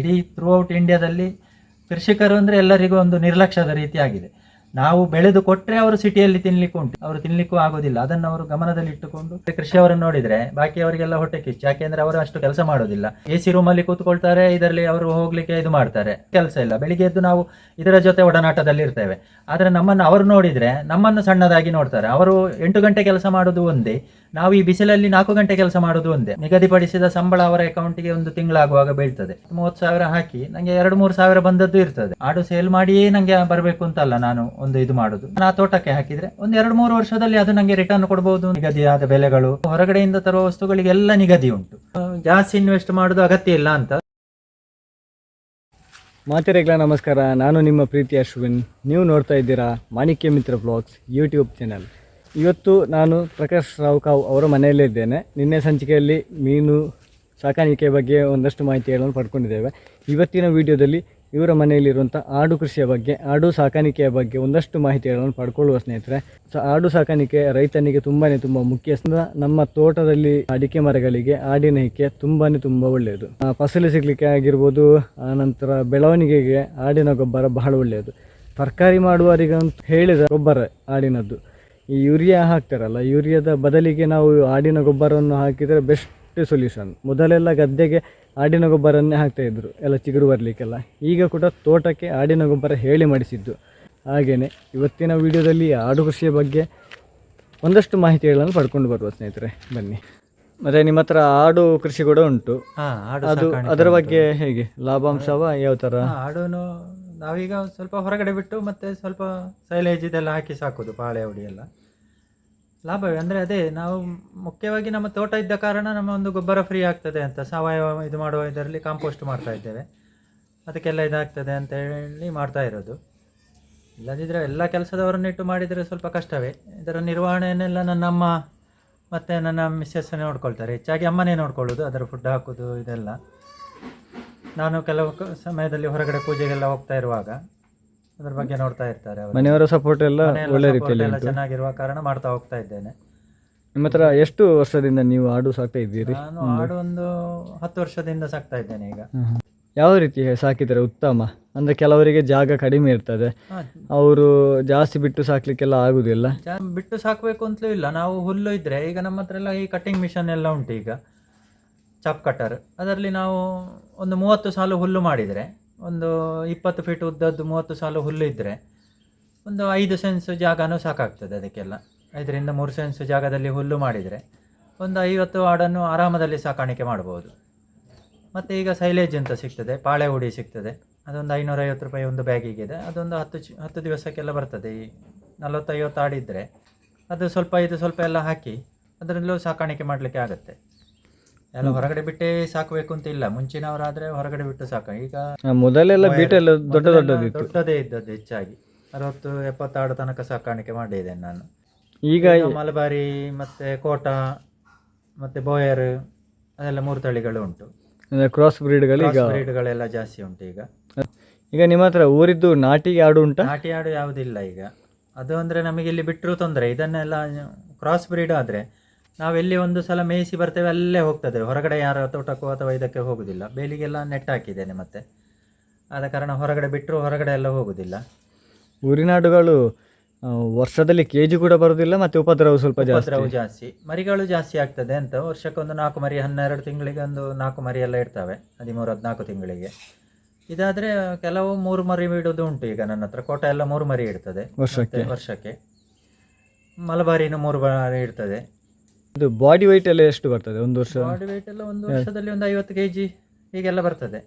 ಇಡೀ ಥ್ರೂಔಟ್ ಇಂಡಿಯಾದಲ್ಲಿ ಕೃಷಿಕರು ಅಂದರೆ ಎಲ್ಲರಿಗೂ ಒಂದು ನಿರ್ಲಕ್ಷ್ಯದ ರೀತಿಯಾಗಿದೆ ನಾವು ಬೆಳೆದು ಕೊಟ್ಟರೆ ಅವರು ಸಿಟಿಯಲ್ಲಿ ತಿನ್ಲಿಕ್ಕೆ ಉಂಟು. ಅವರು ತಿನ್ಲಿಕ್ಕೂ ಆಗೋದಿಲ್ಲ. ಅದನ್ನು ಅವರು ಗಮನದಲ್ಲಿ ಇಟ್ಟುಕೊಂಡು ಕೃಷಿಯವರನ್ನು ನೋಡಿದರೆ ಬಾಕಿ ಅವರಿಗೆಲ್ಲ ಹೊಟ್ಟೆ ಕಿಚ್ಚು. ಯಾಕೆಂದ್ರೆ ಅವರು ಅಷ್ಟು ಕೆಲಸ ಮಾಡೋದಿಲ್ಲ. ಎ ಸಿ ರೂಮಲ್ಲಿ ಕೂತ್ಕೊಳ್ತಾರೆ, ಇದರಲ್ಲಿ ಅವರು ಹೋಗ್ಲಿಕ್ಕೆ ಇದು ಮಾಡ್ತಾರೆ. ಕೆಲಸ ಇಲ್ಲ. ಬೆಳಿಗ್ಗೆ ಎದ್ದು ನಾವು ಇದರ ಜೊತೆ ಒಡನಾಟದಲ್ಲಿ ಇರ್ತೇವೆ. ಆದರೆ ನಮ್ಮನ್ನು ಅವರು ನೋಡಿದರೆ ನಮ್ಮನ್ನು ಸಣ್ಣದಾಗಿ ನೋಡ್ತಾರೆ. ಅವರು ಎಂಟು ಗಂಟೆ ಕೆಲಸ ಮಾಡೋದು ಒಂದೇ. ನಾವು ಈ ಬಿಸಿಲಲ್ಲಿ ನಾಲ್ಕು ಗಂಟೆ ಕೆಲಸ ಮಾಡೋದು ಒಂದೇ. ನಿಗದಿಪಡಿಸಿದ ಸಂಬಳ ಅವರ ಅಕೌಂಟಿಗೆ ಒಂದು ತಿಂಗಳಾಗುವಾಗ ಬೀಳ್ತದೆ. ಮೂವತ್ತು ಸಾವಿರ ಹಾಕಿ ನಂಗೆ ಎರಡು ಮೂರು ಸಾವಿರ ಬಂದದ್ದು ಇರ್ತದೆ. ಆಡು ಸೇಲ್ ಮಾಡಿಯೇ ನಂಗೆ ಬರಬೇಕು ಅಂತಲ್ಲ ನಾನು ಒಂದು ಇದು ಮಾಡುದು. ನಾ ತೋಟಕ್ಕೆ ಹಾಕಿದ್ರೆ ಒಂದು ಎರಡು ಮೂರು ವರ್ಷದಲ್ಲಿ ಅದು ನಂಗೆ ರಿಟರ್ನ್ ಕೊಡಬಹುದು ನಿಗದಿಯಾದ ಬೆಲೆಗಳು, ಹೊರಗಡೆಯಿಂದ ತರುವ ವಸ್ತುಗಳಿಗೆಲ್ಲ ನಿಗದಿ ಉಂಟು. ಜಾಸ್ತಿ ಇನ್ವೆಸ್ಟ್ ಮಾಡೋದು ಅಗತ್ಯ ಇಲ್ಲ ಅಂತ. ಮಾತೆರೆಗಳ ನಮಸ್ಕಾರ. ನಾನು ನಿಮ್ಮ ಪ್ರೀತಿ ಅಶ್ವಿನ್. ನೀವು ನೋಡ್ತಾ ಇದ್ದೀರಾ ಮಾಣಿಕ್ಯ ಮಿತ್ರ ಬ್ಲಾಗ್ಸ್ ಯೂಟ್ಯೂಬ್ ಚಾನಲ್ ಇವತ್ತು ನಾನು ಪ್ರಕಾಶ್ ರಾವ್ಕಾವ್ ಅವರ ಮನೆಯಲ್ಲೇ ಇದ್ದೇನೆ. ನಿನ್ನೆ ಸಂಚಿಕೆಯಲ್ಲಿ ಮೀನು ಸಾಕಾಣಿಕೆ ಬಗ್ಗೆ ಒಂದಷ್ಟು ಮಾಹಿತಿಗಳನ್ನು ಪಡ್ಕೊಂಡಿದ್ದೇವೆ. ಇವತ್ತಿನ ವಿಡಿಯೋದಲ್ಲಿ ಇವರ ಮನೆಯಲ್ಲಿರುವಂಥ ಆಡು ಕೃಷಿಯ ಬಗ್ಗೆ, ಆಡು ಸಾಕಾಣಿಕೆಯ ಬಗ್ಗೆ ಒಂದಷ್ಟು ಮಾಹಿತಿಗಳನ್ನು ಪಡ್ಕೊಳ್ಳುವ ಸ್ನೇಹಿತರೆ, ಸೊ, ಆಡು ಸಾಕಾಣಿಕೆ ರೈತನಿಗೆ ತುಂಬಾ ತುಂಬ ಮುಖ್ಯ. ನಮ್ಮ ತೋಟದಲ್ಲಿ ಅಡಿಕೆ ಮರಗಳಿಗೆ ಆಡಿನ ಹಿಕ್ಕೆ ತುಂಬಾ ತುಂಬ ಒಳ್ಳೆಯದು. ಫಸಲು ಸಿಗಲಿಕ್ಕೆ ಆಗಿರ್ಬೋದು ಆನಂತರ ಬೆಳವಣಿಗೆಗೆ ಆಡಿನ ಗೊಬ್ಬರ ಬಹಳ ಒಳ್ಳೆಯದು. ತರಕಾರಿ ಮಾಡುವವರಿಗಂತ ಹೇಳಿದ ಗೊಬ್ಬರ ಆಡಿನದ್ದು. ಈ ಯೂರಿಯಾ ಹಾಕ್ತಾರಲ್ಲ ಯೂರಿಯಾದ ಬದಲಿಗೆ ನಾವು ಆಡಿನ ಗೊಬ್ಬರವನ್ನು ಹಾಕಿದರೆ ಬೆಸ್ಟ್ ಸೊಲ್ಯೂಷನ್ ಮೊದಲೆಲ್ಲ ಗದ್ದೆಗೆ ಆಡಿನ ಗೊಬ್ಬರನ್ನೇ ಹಾಕ್ತಾಯಿದ್ರು ಎಲ್ಲ ಚಿಗುರು ಬರಲಿಕ್ಕೆಲ್ಲ. ಈಗ ಕೂಡ ತೋಟಕ್ಕೆ ಆಡಿನ ಗೊಬ್ಬರ ಹೇಳಿ ಮಾಡಿಸಿದ್ದು. ಹಾಗೆಯೇ ಇವತ್ತಿನ ವಿಡಿಯೋದಲ್ಲಿ ಆಡು ಕೃಷಿಯ ಬಗ್ಗೆ ಒಂದಷ್ಟು ಮಾಹಿತಿಗಳನ್ನು ಪಡ್ಕೊಂಡು ಬರುವ ಸ್ನೇಹಿತರೆ ಬನ್ನಿ. ಮತ್ತೆ ನಿಮ್ಮ ಹತ್ರ ಆಡು ಕೃಷಿ ಕೂಡ ಉಂಟು. ಅದು ಅದರ ಬಗ್ಗೆ ಹೇಗೆ? ಲಾಭಾಂಶವ ಯಾವ ತರ ಆಡುನು ನಾವೀಗ ಸ್ವಲ್ಪ ಹೊರಗಡೆ ಬಿಟ್ಟು ಮತ್ತೆ ಸ್ವಲ್ಪ ಸೈಲೇಜ್ ಇದೆಲ್ಲ ಹಾಕಿ ಸಾಕೋದು, ಪಾಳೆ ಹುಡಿಯೆಲ್ಲ ಲಾಭವೇ? ಅಂದರೆ ಅದೇ, ನಾವು ಮುಖ್ಯವಾಗಿ ನಮ್ಮ ತೋಟ ಇದ್ದ ಕಾರಣ ನಮ್ಮ ಒಂದು ಗೊಬ್ಬರ ಫ್ರೀ ಆಗ್ತದೆ ಅಂತ, ಸಾವಯವ ಇದು ಮಾಡುವ ಇದರಲ್ಲಿ ಕಾಂಪೋಸ್ಟ್ ಮಾಡ್ತಾ ಇದ್ದೇವೆ. ಅದಕ್ಕೆಲ್ಲ ಇದಾಗ್ತದೆ ಅಂತ ಹೇಳಿ ಮಾಡ್ತಾ ಇರೋದು. ಇಲ್ಲದಿದ್ದರೆ ಎಲ್ಲ ಕೆಲಸದವರನ್ನಿಟ್ಟು ಮಾಡಿದರೆ ಸ್ವಲ್ಪ ಕಷ್ಟವೇ. ಇದರ ನಿರ್ವಹಣೆಯನ್ನೆಲ್ಲ ನನ್ನಮ್ಮ ಮತ್ತು ನನ್ನ ಮಿಸ್ಸಸ್ಸನ್ನೇ ನೋಡ್ಕೊಳ್ತಾರೆ. ಹೆಚ್ಚಾಗಿ ಅಮ್ಮನೇ ನೋಡ್ಕೊಳ್ಳೋದು, ಅದರ ಫುಡ್ ಹಾಕೋದು, ಇದೆಲ್ಲ. ನಾನು ಕೆಲವು ಕ- ಸಮಯದಲ್ಲಿ ಹೊರಗಡೆ ಪೂಜೆಗೆಲ್ಲ ಹೋಗ್ತಾ ಇರುವಾಗ ಅದ್ರ ಬಗ್ಗೆ ನೋಡ್ತಾ ಇರ್ತಾರೆ ಅವರು. ಮನೆಯವರ ಸಪೋರ್ಟ್ ಎಲ್ಲ ಮನೆಯೆಲ್ಲ ಒಳ್ಳೆ support ರೀತಿಯಲ್ಲಿ ಎಲ್ಲ ಉಂಟು. ಚೆನ್ನಾಗಿರುವ ಕಾರಣ ಮಾಡ್ತಾ ಹೋಗ್ತಾ ಇದ್ದೇನೆ. ನಿಮ್ಮ ಹತ್ರ ಎಷ್ಟು ವರ್ಷದಿಂದ ನೀವು ಆಡು ಸಾಕ್ತಾ ಇದ್ದೀರಿ? ನಾನು ಆಡು ಒಂದು ಹತ್ತು ವರ್ಷದಿಂದ ಸಾಕ್ತಾ ಇದ್ದೇನೆ ಈಗ. ಯಾವ ರೀತಿ ಸಾಕಿದರೆ ಉತ್ತಮ. ಅಂದ್ರೆ ಕೆಲವರಿಗೆ ಜಾಗ ಕಡಿಮೆ ಇರ್ತದೆ. ಹಾ, ಅವರು ಜಾಸ್ತಿ ಬಿಟ್ಟು ಸಾಕ್ಲಿಕ್ಕೆಲ್ಲ ಆಗುದಿಲ್ಲ. ಜಾ- ಬಿಟ್ಟು ಸಾಕಬೇಕು ಅಂತಲೂ ಇಲ್ಲ. ನಾವು ಹುಲ್ಲು ಇದ್ರೆ ಈಗ ನಮ್ಮ ಹತ್ರ ಎಲ್ಲ ಈ ಕಟಿಂಗ್ ಮಿಷನ್ ಎಲ್ಲ ಉಂಟು ಈಗ. ಚಾಪ್ ಕಟ್ಟರ್ ಅದರಲ್ಲಿ ನಾವು ಒಂದು ಮೂವತ್ತು ಸಾಲು ಹುಲ್ಲು ಮಾಡಿದರೆ, ಒಂದು ಇಪ್ಪತ್ತು ಫೀಟ್ ಉದ್ದದ್ದು ಮೂವತ್ತು ಸಾಲು ಹುಲ್ಲು ಇದ್ದರೆ ಒಂದು ಐದು ಸೆನ್ಸ್ ಜಾಗನೂ ಸಾಕಾಗ್ತದೆ ಅದಕ್ಕೆಲ್ಲ. ಐದರಿಂದ ಮೂರು ಸೆನ್ಸ್ ಜಾಗದಲ್ಲಿ ಹುಲ್ಲು ಮಾಡಿದರೆ ಒಂದು ಐವತ್ತು ಆಡನ್ನು ಆರಾಮದಲ್ಲಿ ಸಾಕಾಣಿಕೆ ಮಾಡ್ಬೋದು. ಮತ್ತು ಈಗ ಸೈಲೇಜ್ ಅಂತ ಸಿಗ್ತದೆ, ಪಾಳೆ ಹುಡಿ ಸಿಗ್ತದೆ. ಅದೊಂದು ಐನೂರೈವತ್ತು ರೂಪಾಯಿ ಒಂದು ಬ್ಯಾಗಿಗಿದೆ ಅದೊಂದು ಹತ್ತು ಚಿ, ಹತ್ತು ದಿವಸಕ್ಕೆಲ್ಲ ಬರ್ತದೆ. ಈ ನಲವತ್ತೈವತ್ತು ಆಡಿದ್ರೆ ಅದು ಸ್ವಲ್ಪ, ಇದು ಸ್ವಲ್ಪ ಎಲ್ಲ ಹಾಕಿ ಅದರಲ್ಲೂ ಸಾಕಾಣಿಕೆ ಮಾಡಲಿಕ್ಕೆ ಆಗುತ್ತೆ. ಎಲ್ಲ ಹೊರಗಡೆ ಬಿಟ್ಟೆ ಸಾಕಬೇಕು ಅಂತ ಇಲ್ಲ ಮುಂಚಿನವರಾದ್ರೆ ಹೊರಗಡೆ ಬಿಟ್ಟು ಸಾಕು. ಈಗ ಮೊದಲೆಲ್ಲ ಬೀಟೆಲ್ಲ ದೊಡ್ಡ ದೊಡ್ಡ ದೊಡ್ಡದಿತ್ತು. ದೊಡ್ಡದೇ ಇದ್ದದ್ದು ಹೆಚ್ಚಾಗಿ. ಅರವತ್ತು ಎಪ್ಪತ್ತಾರು ತನಕ ಸಾಕಾಣಿಕೆ ಮಾಡಿದ್ದೇನೆ ನಾನು. ಈಗ ಮಲಬಾರಿ ಮತ್ತೆ ಕೋಟ ಮತ್ತೆ ಬೋಯರ್ ಅದೆಲ್ಲ ಮೂರು ತಳಿಗಳು ಉಂಟು. ಕ್ರಾಸ್ ಬ್ರೀಡ್ಗಳು ಈಗ ಬ್ರೀಡ್ಗಳೆಲ್ಲ ಜಾಸ್ತಿ ಉಂಟು ಈಗ. ಈಗ ನಿಮ್ಮ ಹತ್ರ ಊರಿದ್ದು ನಾಟಿ ಆಡು ಉಂಟು? ನಾಟಿ ಆಡು ಯಾವುದಿಲ್ಲ ಈಗ. ಅದು ಅಂದ್ರೆ ನಮಗೆ ಇಲ್ಲಿ ಬಿಟ್ಟರು ತೊಂದರೆ. ಇದನ್ನೆಲ್ಲ ಕ್ರಾಸ್ ಬ್ರೀಡ್ ಆದರೆ ನಾವೆಲ್ಲಿ ಒಂದು ಸಲ ಮೇಯಿಸಿ ಬರ್ತೇವೆ ಅಲ್ಲೇ ಹೋಗ್ತದೆ. ಹೊರಗಡೆ ಯಾರ ತೋಟಕ್ಕೂ ಅಥವಾ ಇದಕ್ಕೆ ಹೋಗುದಿಲ್ಲ. ಬೇಲಿಗೆಲ್ಲ ನೆಟ್ ಹಾಕಿದ್ದೇನೆ ಮತ್ತೆ. ಆದ ಕಾರಣ ಹೊರಗಡೆ ಬಿಟ್ಟರು ಹೊರಗಡೆ ಎಲ್ಲ ಹೋಗುದಿಲ್ಲ. ಊರಿನಾಡುಗಳು ವರ್ಷದಲ್ಲಿ ಕೆ ಜಿ ಕೂಡ ಬರುವುದಿಲ್ಲ ಮತ್ತೆ ಉಪದ್ರವ ಸ್ವಲ್ಪ ಜಾಸ್ತಿ? ಉಪದ್ರವ ಜಾಸ್ತಿ. ಮರಿಗಳು ಜಾಸ್ತಿ ಆಗ್ತದೆ ಅಂತ. ವರ್ಷಕ್ಕೊಂದು ನಾಲ್ಕು ಮರಿ ಹನ್ನೆರಡು ತಿಂಗಳಿಗೆ ಒಂದು ನಾಲ್ಕು ಮರಿ ಎಲ್ಲ ಇರ್ತವೆ. ಹದಿಮೂರು ಹದಿನಾಲ್ಕು ತಿಂಗಳಿಗೆ. ಇದಾದರೆ ಕೆಲವು ಮೂರು ಮರಿ ಬಿಡೋದು ಉಂಟು ಈಗ ನನ್ನ ಹತ್ರ. ಕೋಟ ಎಲ್ಲ ಮೂರು ಮರಿ ಇರ್ತದೆ. ವರ್ಷಕ್ಕೆ? ವರ್ಷಕ್ಕೆ. ಮಲಬಾರಿನೂ ಮೂರು ಮರಿ ಇರ್ತದೆ. ಇದು ಬಾಡಿ ವೈಟ್ ಎಲ್ಲ ಎಷ್ಟು ಬರ್ತದೆ? ಒಂದು ವರ್ಷ? ಬಾಡಿ ವೈಟ್ ಎಲ್ಲ ಒಂದು ವರ್ಷದಲ್ಲಿ ಒಂದು ಐವತ್ತು ಕೆ ಜಿ ಹೀಗೆಲ್ಲ ಬರ್ತದೆ.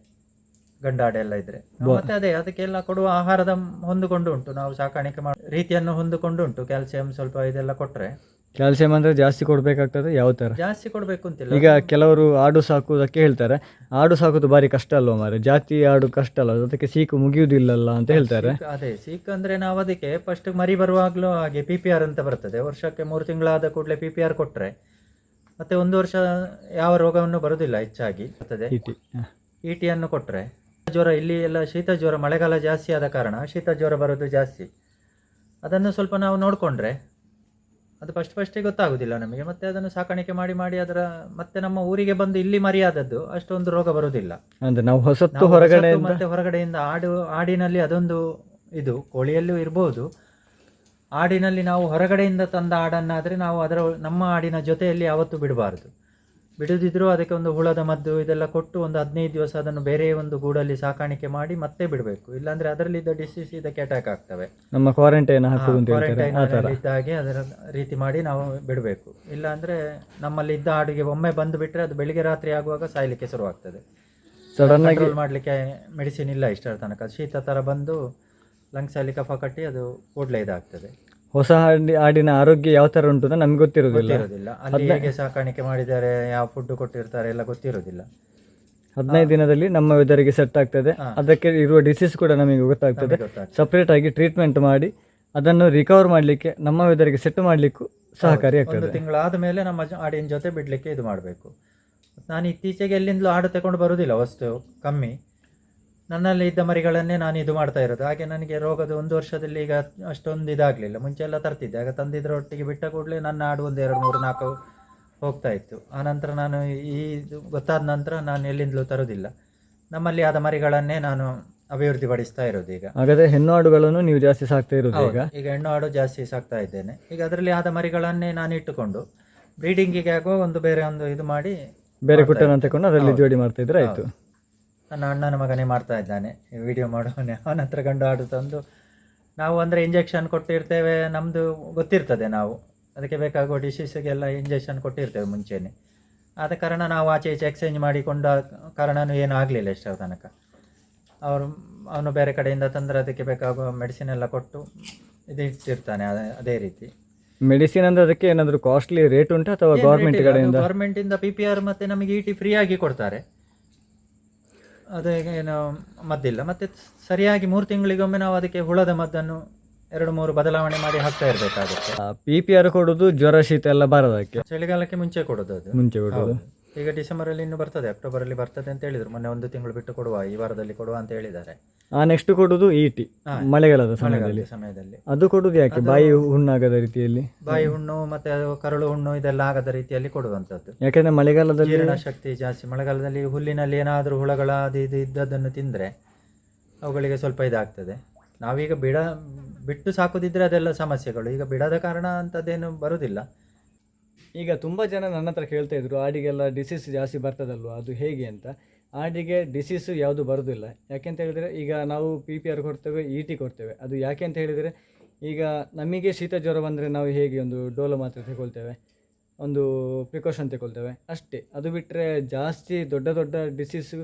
ಗಂಡಾಡೆ ಎಲ್ಲ ಇದ್ರೆ. ಮತ್ತೆ ಅದೇ ಅದಕ್ಕೆಲ್ಲ ಕೊಡುವ ಆಹಾರದ ಹೊಂದಿಕೊಂಡು ಉಂಟು. ನಾವು ಸಾಕಾಣಿಕೆ ಮಾಡೋ ರೀತಿಯನ್ನು ಹೊಂದಿಕೊಂಡು ಉಂಟು. ಕ್ಯಾಲ್ಸಿಯಂ ಸ್ವಲ್ಪ ಇದೆಲ್ಲ ಕೊಟ್ರೆ. ಕ್ಯಾಲ್ಸಿಯಂ ಅಂದ್ರೆ ಜಾಸ್ತಿ ಕೊಡ್ಬೇಕಾಗ್ತದೆ ಯಾವ ತರ? ಜಾಸ್ತಿ ಕೊಡ್ಬೇಕು ಅಂತಿಲ್ಲ. ಈಗ ಕೆಲವರು ಆಡು ಸಾಕುವುದಕ್ಕೆ ಹೇಳ್ತಾರೆ. ಆಡು ಸಾಕುದು ಬಾರಿ ಕಷ್ಟ ಅಲ್ವಾ ಮಾರೆ ಜಾತಿ ಆಡು ಕಷ್ಟ ಅಲ್ಲ ಅದಕ್ಕೆ ಸೀಕು ಮುಗಿಯುವುದಿಲ್ಲಲ್ಲ ಅಂತ ಹೇಳ್ತಾರೆ. ಅದೇ ಸೀಕ್ ಅಂದ್ರೆ ನಾವು ಅದಕ್ಕೆ ಫಸ್ಟ್ ಮರಿ ಬರುವಾಗಲೂ ಹಾಗೆ ಪಿ ಪಿ ಆರ್ ಅಂತ ಬರ್ತದೆ. ವರ್ಷಕ್ಕೆ ಮೂರು ತಿಂಗಳಾದ ಕೂಡಲೇ ಪಿ ಪಿ ಆರ್ ಕೊಟ್ಟರೆ ಮತ್ತೆ ಒಂದು ವರ್ಷ ಯಾವ ರೋಗವನ್ನು ಬರುದಿಲ್ಲ ಹೆಚ್ಚಾಗಿ ಬರ್ತದೆ. ಇಟಿ ಅನ್ನು ಕೊಟ್ರೆ ಟಿಯನ್ನು ಕೊಟ್ಟರೆ ಜ್ವರ ಇಲ್ಲಿ ಎಲ್ಲ ಶೀತ ಜ್ವರ ಮಳೆಗಾಲ ಜಾಸ್ತಿ ಆದ ಕಾರಣ ಶೀತ ಜ್ವರ ಬರೋದು ಜಾಸ್ತಿ. ಅದನ್ನು ಸ್ವಲ್ಪ ನಾವು ನೋಡಿಕೊಂಡ್ರೆ ಅದು ಫಸ್ಟ್ ಫಸ್ಟಿಗೆ ಗೊತ್ತಾಗುದಿಲ್ಲ ನಮಗೆ. ಮತ್ತೆ ಅದನ್ನು ಸಾಕಾಣಿಕೆ ಮಾಡಿ ಮಾಡಿ ಅದರ ಮತ್ತೆ ನಮ್ಮ ಊರಿಗೆ ಬಂದು ಇಲ್ಲಿ ಮರಿಯಾದದ್ದು ಅಷ್ಟೊಂದು ರೋಗ ಬರುವುದಿಲ್ಲ ಅಂದ್ರೆ ನಾವು ಹೊಸತ್ತು ಹೊರಗಡೆ ಮತ್ತೆ ಹೊರಗಡೆಯಿಂದ ಆಡು ಆಡಿನಲ್ಲಿ ಅದೊಂದು ಇದು ಕೋಳಿಯಲ್ಲೂ ಇರಬಹುದು ಆಡಿನಲ್ಲಿ ನಾವು ಹೊರಗಡೆಯಿಂದ ತಂದ ಆಡನ್ನಾದರೆ ನಾವು ಅದರ ನಮ್ಮ ಆಡಿನ ಜೊತೆಯಲ್ಲಿ ಯಾವತ್ತೂ ಬಿಡಬಾರದು. ಬಿಡುದಿದ್ರೂ ಅದಕ್ಕೆ ಒಂದು ಹುಳದ ಮದ್ದು ಇದೆಲ್ಲ ಕೊಟ್ಟು ಒಂದು ಹದಿನೈದು ದಿವಸ ಅದನ್ನು ಬೇರೆ ಒಂದು ಗೂಡಲ್ಲಿ ಸಾಕಾಣಿಕೆ ಮಾಡಿ ಮತ್ತೆ ಬಿಡಬೇಕು. ಇಲ್ಲಾಂದ್ರೆ ಅದರಲ್ಲಿದ್ದ ಡಿಸೀಸ್ ಇದಕ್ಕೆ ಅಟ್ಯಾಕ್ ಆಗ್ತವೆ. ನಮ್ಮ ಕ್ವಾರಂಟೈನ್ ಇದ್ದ ಹಾಗೆ ಅದರ ರೀತಿ ಮಾಡಿ ನಾವು ಬಿಡಬೇಕು. ಇಲ್ಲಾಂದ್ರೆ ನಮ್ಮಲ್ಲಿ ಇದ್ದ ಆಡಿಗೆ ಒಮ್ಮೆ ಬಂದು ಬಿಟ್ಟರೆ ಅದು ಬೆಳಿಗ್ಗೆ ರಾತ್ರಿ ಆಗುವಾಗ ಸಾಯ್ಲಿಕ್ಕೆ ಶುರುವಾಗ್ತದೆ. ಸಡನ್ ಆಗಿ ಮಾಡಲಿಕ್ಕೆ ಮೆಡಿಸಿನ್ ಇಲ್ಲ ಇಷ್ಟರ ತನಕ. ಶೀತ ಥರ ಬಂದು ಲಂಗ್ಸಲ್ಲಿ ಕಫ ಕಟ್ಟಿ ಅದು ಕೂಡಲೇ ಇದಾಗ್ತದೆ. ಹೊಸ ಹಾಡಿ ಆಡಿನ ಆರೋಗ್ಯ ಯಾವ ತರ ಉಂಟು ಅಂತ ನಮ್ಗೆ ಗೊತ್ತಿರೋದಿಲ್ಲ ಗೊತ್ತಿರೋದಿಲ್ಲ ಅಲ್ಲಿ ಹೇಗೆ ಸಾಕಾಣಿಕೆ ಮಾಡಿದ್ದಾರೆ ಯಾವ ಫುಡ್ ಕೊಟ್ಟಿರ್ತಾರೆ ಎಲ್ಲ ಗೊತ್ತಿರೋದಿಲ್ಲ ಹದಿನೈದು ದಿನದಲ್ಲಿ ನಮ್ಮ ವೆದರಿಗೆ ಸೆಟ್ ಆಗ್ತದೆ. ಅದಕ್ಕೆ ಇರುವ ಡಿಸೀಸ್ ಕೂಡ ನಮಗೆ ಗೊತ್ತಾಗ್ತದೆ. ಸಪ್ರೇಟ್ ಆಗಿ ಟ್ರೀಟ್ಮೆಂಟ್ ಮಾಡಿ ಅದನ್ನು ರಿಕವರ್ ಮಾಡಲಿಕ್ಕೆ ನಮ್ಮ ವೆದರಿಗೆ ಸೆಟ್ ಮಾಡಲಿಕ್ಕೂ ಸಹಕಾರಿ ಆಗ್ತದೆ. ತಿಂಗಳಾದ ಮೇಲೆ ನಮ್ಮ ಆಡಿನ ಜೊತೆ ಬಿಡಲಿಕ್ಕೆ ಇದು ಮಾಡಬೇಕು. ನಾನು ಇತ್ತೀಚೆಗೆ ಎಲ್ಲಿಂದಲೂ ಆಡು ತಗೊಂಡು ಬರುವುದಿಲ್ಲ ವಸ್ತು ಕಮ್ಮಿ. ನನ್ನಲ್ಲಿ ಇದ್ದ ಮರಿಗಳನ್ನೇ ನಾನು ಇದು ಮಾಡ್ತಾ ಇರೋದು. ಹಾಗೆ ನನಗೆ ರೋಗದ ಒಂದು ವರ್ಷದಲ್ಲಿ ಈಗ ಅಷ್ಟೊಂದು ಇದಾಗಲಿಲ್ಲ. ಮುಂಚೆ ಎಲ್ಲ ತರ್ತಿದ್ದೆ. ಆಗ ತಂದಿದ್ರ ಒಟ್ಟಿಗೆ ಬಿಟ್ಟ ಕೂಡಲೇ ನನ್ನ ಆಡು ಒಂದು ಎರಡು ಮೂರು ನಾಲ್ಕು ಹೋಗ್ತಾ ಇತ್ತು. ಆನಂತರ ನಾನು ಈ ಇದು ಗೊತ್ತಾದ ನಂತರ ನಾನು ಎಲ್ಲಿಂದಲೂ ತರೋದಿಲ್ಲ. ನಮ್ಮಲ್ಲಿ ಆದ ಮರಿಗಳನ್ನೇ ನಾನು ಅಭಿವೃದ್ಧಿ ಪಡಿಸ್ತಾ ಇರೋದು ಈಗ. ಹಾಗಾದ್ರೆ ಹೆಣ್ಣು ಆಡುಗಳನ್ನು ನೀವು ಜಾಸ್ತಿ ಸಾಕ್ತಾ ಇರೋದು ಈಗ? ಈಗ ಹೆಣ್ಣು ಆಡು ಜಾಸ್ತಿ ಸಾಕ್ತಾ ಇದ್ದೇನೆ. ಈಗ ಅದರಲ್ಲಿ ಆದ ಮರಿಗಳನ್ನೇ ನಾನು ಇಟ್ಟುಕೊಂಡು ಬ್ರೀಡಿಂಗಿಗೆ ಆಗುವ ಒಂದು ಬೇರೆ ಒಂದು ಇದು ಮಾಡಿ ಬೇರೆ ಕುಟ್ಟನ ತಕೊಂಡು ಅದರಲ್ಲಿ ಜೋಡಿ ಮಾಡ್ತಾ ಇದ್ರೆ ಆಯ್ತು. ನನ್ನ ಅಣ್ಣನ ಮಗನೇ ಮಾಡ್ತಾ ಇದ್ದಾನೆ. ವಿಡಿಯೋ ಮಾಡೋನೆ ಅವನ ಹತ್ರ ಗಂಡು ಆಡು ತಂದು ನಾವು ಅಂದರೆ ಇಂಜೆಕ್ಷನ್ ಕೊಟ್ಟಿರ್ತೇವೆ ನಮ್ಮದು ಗೊತ್ತಿರ್ತದೆ ನಾವು. ಅದಕ್ಕೆ ಬೇಕಾಗುವ ಡಿಶೀಸಿಗೆಲ್ಲ ಇಂಜೆಕ್ಷನ್ ಕೊಟ್ಟಿರ್ತೇವೆ ಮುಂಚೆನೆ. ಆದ ಕಾರಣ ನಾವು ಆಚೆ ಈಚೆ ಎಕ್ಸ್ಚೇಂಜ್ ಮಾಡಿಕೊಂಡ ಕಾರಣನೂ ಏನೂ ಆಗಲಿಲ್ಲ ಎಷ್ಟರ ತನಕ. ಅವರು ಅವನು ಬೇರೆ ಕಡೆಯಿಂದ ತಂದರೆ ಅದಕ್ಕೆ ಬೇಕಾಗುವ ಮೆಡಿಸಿನ್ ಎಲ್ಲ ಕೊಟ್ಟು ಇದು ಇಟ್ಟಿರ್ತಾನೆ ಅದೇ- ಅದೇ ರೀತಿ. ಮೆಡಿಸಿನ್ ಅಂದ್ರೆ ಅದಕ್ಕೆ ಏನಾದರೂ ಕಾಸ್ಟ್ಲಿ ರೇಟ್ ಉಂಟು ಅಥವಾ ಗೌರ್ಮೆಂಟ್ ಕಡೆಯಿಂದ? ಗೌರ್ಮೆಂಟ್ ಇಂದ ಪಿ ಪಿ ಆರ್ ಮತ್ತೆ ನಮಗೆ ಇಟಿ ಫ್ರೀ ಆಗಿ ಕೊಡ್ತಾರೆ. ಅದೇ ಏನು ಮದ್ದಿಲ್ಲ. ಮತ್ತೆ ಸರಿಯಾಗಿ ಮೂರು ತಿಂಗಳಿಗೊಮ್ಮೆ ನಾವು ಅದಕ್ಕೆ ಹುಳದ ಮದ್ದನ್ನು ಎರಡು ಮೂರು ಬದಲಾವಣೆ ಮಾಡಿ ಹಾಕ್ತಾ ಇರಬೇಕಾಗುತ್ತೆ. ಪಿ ಪಿ ಆರ್ ಕೊಡೋದು ಜ್ವರ ಶೀತ ಎಲ್ಲ ಬರೋದಕ್ಕೆ. ಚಳಿಗಾಲಕ್ಕೆ ಮುಂಚೆ ಕೊಡೋದು ಅದು. ಮುಂಚೆ ಕೊಡೋದು. ಈಗ ಡಿಸೆಂಬರಲ್ಲಿ ಇನ್ನು ಬರ್ತದೆ ಅಕ್ಟೋಬರಲ್ಲಿ ಬರ್ತದೆ ಅಂತ ಹೇಳಿದ್ರು. ಮೊನ್ನೆ ಒಂದು ತಿಂಗಳು ಬಿಟ್ಟು ಕೊಡುವ ಈ ವಾರದಲ್ಲಿ ಕೊಡುವ ಅಂತ ಹೇಳಿದ್ದಾರೆ. ಆ ನೆಕ್ಸ್ಟ್ ಕೊಡುದು ಈಟಿ ಹಾ. ಮಳೆಗಾಲದ ಸಮಯದಲ್ಲಿ. ಸಮಯದಲ್ಲಿ. ಅದು ಕೊಡುದು ಯಾಕೆ? ಬಾಯಿ ಹುಣ್ಣಾಗದ ರೀತಿಯಲ್ಲಿ? ಬಾಯಿ ಹುಣ್ಣು ಮತ್ತೆ ಅದು ಕರುಳು ಹುಣ್ಣು ಇದೆಲ್ಲ ಆಗದ ರೀತಿಯಲ್ಲಿ ಕೊಡುವಂತದ್ದು ಯಾಕಂದ್ರೆ ಮಳೆಗಾಲದಲ್ಲಿ ಜೀರ್ಣ ಶಕ್ತಿ ಜಾಸ್ತಿ. ಮಳೆಗಾಲದಲ್ಲಿ ಹುಲ್ಲಿನಲ್ಲಿ ಏನಾದರೂ ಹುಳಗಳ ಅದು ಇದು ಇದ್ದದ್ದನ್ನು ತಿಂದರೆ ಅವುಗಳಿಗೆ ಸ್ವಲ್ಪ ಇದಾಗ್ತದೆ. ನಾವೀಗ ಬಿಡ ಬಿಟ್ಟು ಸಾಕುದಿದ್ರೆ ಅದೆಲ್ಲ ಸಮಸ್ಯೆಗಳು. ಈಗ ಬಿಡದ ಕಾರಣ ಅಂಥದ್ದೇನು ಬರುವುದಿಲ್ಲ ಈಗ ತುಂಬ ಜನ ನನ್ನ ಹತ್ರ ಕೇಳ್ತಾ ಇದ್ರು ಆಡಿಗೆಲ್ಲ ಡಿಸೀಸ್ ಜಾಸ್ತಿ ಬರ್ತದಲ್ವ ಅದು ಹೇಗೆ ಅಂತ. ಆಡಿಗೆ ಡಿಸೀಸ್ ಯಾವುದು ಬರೋದಿಲ್ಲ. ಯಾಕೆಂತ ಹೇಳಿದರೆ ಈಗ ನಾವು ಪಿ ಪಿ ಆರ್ ಕೊಡ್ತೇವೆ ಇ ಟಿ ಕೊಡ್ತೇವೆ. ಅದು ಯಾಕೆ ಅಂತ ಹೇಳಿದರೆ ಈಗ ನಮಗೆ ಶೀತ ಜ್ವರ ಬಂದರೆ ನಾವು ಹೇಗೆ ಒಂದು ಡೋಲೋ ಮಾತ್ರೆ ತಗೊಳ್ತೇವೆ ಒಂದು ಪ್ರಿಕಾಷನ್ ತಗೊಳ್ತೇವೆ? ಅಷ್ಟೇ. ಅದು ಬಿಟ್ಟರೆ ಜಾಸ್ತಿ ದೊಡ್ಡ ದೊಡ್ಡ ಡಿಸೀಸು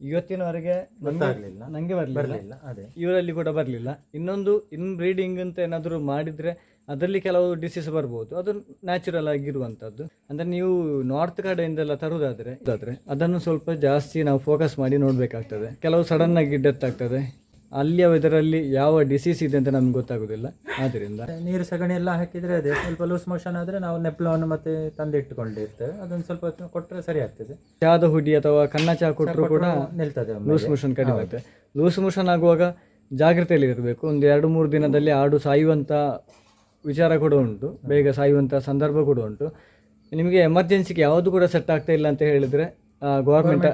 ಇವತ್ತಿನವರೆಗೆ. ನನಗೆ ಬರಲಿಲ್ಲ. ಇವರಲ್ಲಿ ಕೂಡ ಬರಲಿಲ್ಲ. ಇನ್ನೊಂದು ಇನ್ ಬ್ರೀಡಿಂಗ್ ಅಂತ ಏನಾದರೂ ಮಾಡಿದರೆ ಅದರಲ್ಲಿ ಕೆಲವು ಡಿಸೀಸ್ ಬರ್ಬೋದು. ಅದು ನ್ಯಾಚುರಲ್ ಆಗಿರುವಂಥದ್ದು. ಅಂದರೆ ನೀವು ನಾರ್ತ್ ಕಡೆಯಿಂದೆಲ್ಲ ತರುವುದಾದರೆ ಅದಾದರೆ ಅದನ್ನು ಸ್ವಲ್ಪ ಜಾಸ್ತಿ ನಾವು ಫೋಕಸ್ ಮಾಡಿ ನೋಡಬೇಕಾಗ್ತದೆ. ಕೆಲವು ಸಡನ್ ಆಗಿ ಡೆತ್ ಆಗ್ತದೆ. ಅಲ್ಲಿಯ ಇದರಲ್ಲಿ ಯಾವ ಡಿಸೀಸ್ ಇದೆ ಅಂತ ನಮ್ಗೆ ಗೊತ್ತಾಗೋದಿಲ್ಲ. ಆದ್ದರಿಂದ ನೀರು ಸಗಣಿ ಎಲ್ಲ ಹಾಕಿದರೆ ಅದೇ ಸ್ವಲ್ಪ ಲೂಸ್ ಮೋಷನ್ ಆದರೆ ನಾವು ನೆಪ್ಲವನ್ನು ಮತ್ತೆ ತಂದಿಟ್ಟುಕೊಂಡಿರ್ತೇವೆ ಅದನ್ನು ಸ್ವಲ್ಪ ಹೊತ್ತು ಕೊಟ್ಟರೆ ಸರಿ ಆಗ್ತದೆ. ಚಾದ ಹುಡಿ ಅಥವಾ ಕನ್ನ ಚಾ ಕೊಟ್ಟರು ಕೂಡ ನಿಲ್ತದೆ ಲೂಸ್ ಮೋಷನ್ ಕಡಿಮೆ ಆಗ್ತದೆ. ಲೂಸ್ ಮೋಷನ್ ಆಗುವಾಗ ಜಾಗ್ರತೆಯಲ್ಲಿ ಇರಬೇಕು. ಒಂದು ಎರಡು ಮೂರು ದಿನದಲ್ಲಿ ಆಡು ಸಾಯುವಂಥ ವಿಚಾರ ಕೂಡ ಉಂಟು. ಬೇಗ ಸಾಯುವಂಥ ಸಂದರ್ಭ ಕೂಡ ಉಂಟು. ನಿಮಗೆ ಎಮರ್ಜೆನ್ಸಿಗೆ ಯಾವುದು ಕೂಡ ಸೆಟ್ ಆಗ್ತಾ ಇಲ್ಲ ಅಂತ ಹೇಳಿದರೆ ಗೌರ್ಮೆಂಟ್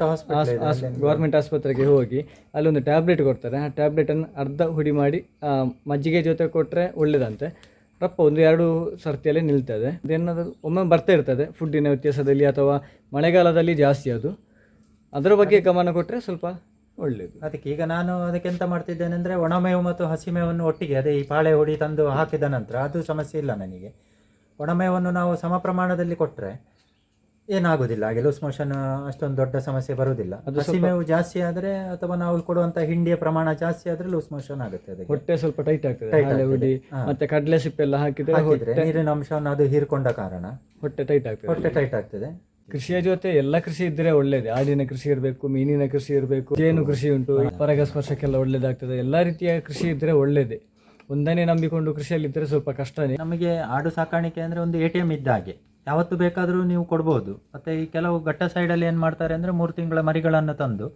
ಗೌರ್ಮೆಂಟ್ ಆಸ್ಪತ್ರೆಗೆ ಹೋಗಿ ಅಲ್ಲೊಂದು ಟ್ಯಾಬ್ಲೆಟ್ ಕೊಡ್ತಾರೆ. ಆ ಟ್ಯಾಬ್ಲೆಟನ್ನು ಅರ್ಧ ಹುಡಿ ಮಾಡಿ ಮಜ್ಜಿಗೆ ಜೊತೆ ಕೊಟ್ಟರೆ ಒಳ್ಳೆಯದಂತೆ ರಪ್ಪ ಒಂದು ಎರಡು ಸರ್ತಿಯಲ್ಲಿ ನಿಲ್ತದೆ. ಅದೇನಾದರೂ ಒಮ್ಮೆ ಬರ್ತಾ ಇರ್ತದೆ ಫುಡ್ಡಿನ ವ್ಯತ್ಯಾಸದಲ್ಲಿ ಅಥವಾ ಮಳೆಗಾಲದಲ್ಲಿ ಜಾಸ್ತಿ ಅದು. ಅದರ ಬಗ್ಗೆ ಗಮನ ಕೊಟ್ಟರೆ ಸ್ವಲ್ಪ ಒಳ್ಳೆಯದು ಅದಕ್ಕೆ ಈಗ ನಾನು ಅದಕ್ಕೆ ಎಂತ ಮಾಡ್ತಿದ್ದೇನೆ ಅಂದರೆ ಒಣಮೇವು ಮತ್ತು ಹಸಿಮೇವನ್ನು ಒಟ್ಟಿಗೆ ಅದೇ ಈ ಪಾಳೆ ಹೊಡಿ ತಂದು ಹಾಕಿದ ನಂತರ ಅದು ಸಮಸ್ಯೆ ಇಲ್ಲ ನನಗೆ. ಒಣಮೇವನ್ನು ನಾವು ಸಮ ಪ್ರಮಾಣದಲ್ಲಿ ಕೊಟ್ಟರೆ ಏನಾಗುದಿಲ್ಲ ಹಾಗೆ ಲೂಸ್ ಮೋಷನ್ ಅಷ್ಟೊಂದು ದೊಡ್ಡ ಸಮಸ್ಯೆ ಬರುವುದಿಲ್ಲ ಹಸಿಮೇವು ಜಾಸ್ತಿ ಆದರೆ ಅಥವಾ ನಾವು ಕೊಡುವಂಥ ಹಿಂಡಿಯ ಪ್ರಮಾಣ ಜಾಸ್ತಿ ಆದರೆ ಲೂಸ್ ಮೋಷನ್ ಆಗುತ್ತೆ ಅದಕ್ಕೆ. ಹೊಟ್ಟೆ ಸ್ವಲ್ಪ ಟೈಟ್ ಆಗ್ತದೆ. ಮತ್ತೆ ಕಡಲೆ ಸಿಪ್ಪೆಲ್ಲ ಹಾಕಿದ್ರೆ ನೀರಿನ ಅಂಶವನ್ನು ಅದು ಹೀರ್ಕೊಂಡ ಕಾರಣ. ಹೊಟ್ಟೆ ಟೈಟ್ ಆಗ್ತದೆ. ಹೊಟ್ಟೆ ಟೈಟ್ ಆಗ್ತದೆ. ಕೃಷಿಯ ಜೊತೆ ಎಲ್ಲ ಕೃಷಿ ಇದ್ರೆ ಒಳ್ಳೇದೇ. ಆಡಿನ ಕೃಷಿ ಇರಬೇಕು, ಮೀನಿನ ಕೃಷಿ ಇರಬೇಕು, ಜೇನು ಕೃಷಿ ಉಂಟು ಪರಾಗಸ್ಪರ್ಶಕ್ಕೆಲ್ಲ ಒಳ್ಳೇದಾಗ್ತದೆ. ಎಲ್ಲಾ ರೀತಿಯ ಕೃಷಿ ಇದ್ರೆ ಒಳ್ಳೇದೇ. ಒಂದನ್ನೇ ನಂಬಿಕೊಂಡು ಕೃಷಿಯಲ್ಲಿ ಇದ್ರೆ ಸ್ವಲ್ಪ ಕಷ್ಟನೇ. ನಮಗೆ ಆಡು ಸಾಕಾಣಿಕೆ ಅಂದ್ರೆ ಒಂದು ಎ ಟಿ ಎಂ ಇದ್ದ ಹಾಗೆ. ಯಾವತ್ತು ಬೇಕಾದರೂ ನೀವು ಕೊಡ್ಬೋದು. ಮತ್ತೆ ಈ ಕೆಲವು ಘಟ್ಟ ಸೈಡಲ್ಲಿ ಏನು ಮಾಡ್ತಾರೆ ಅಂದ್ರೆ ಮೂರು ತಿಂಗಳ ಮರಿಗಳನ್ನು ತಂದು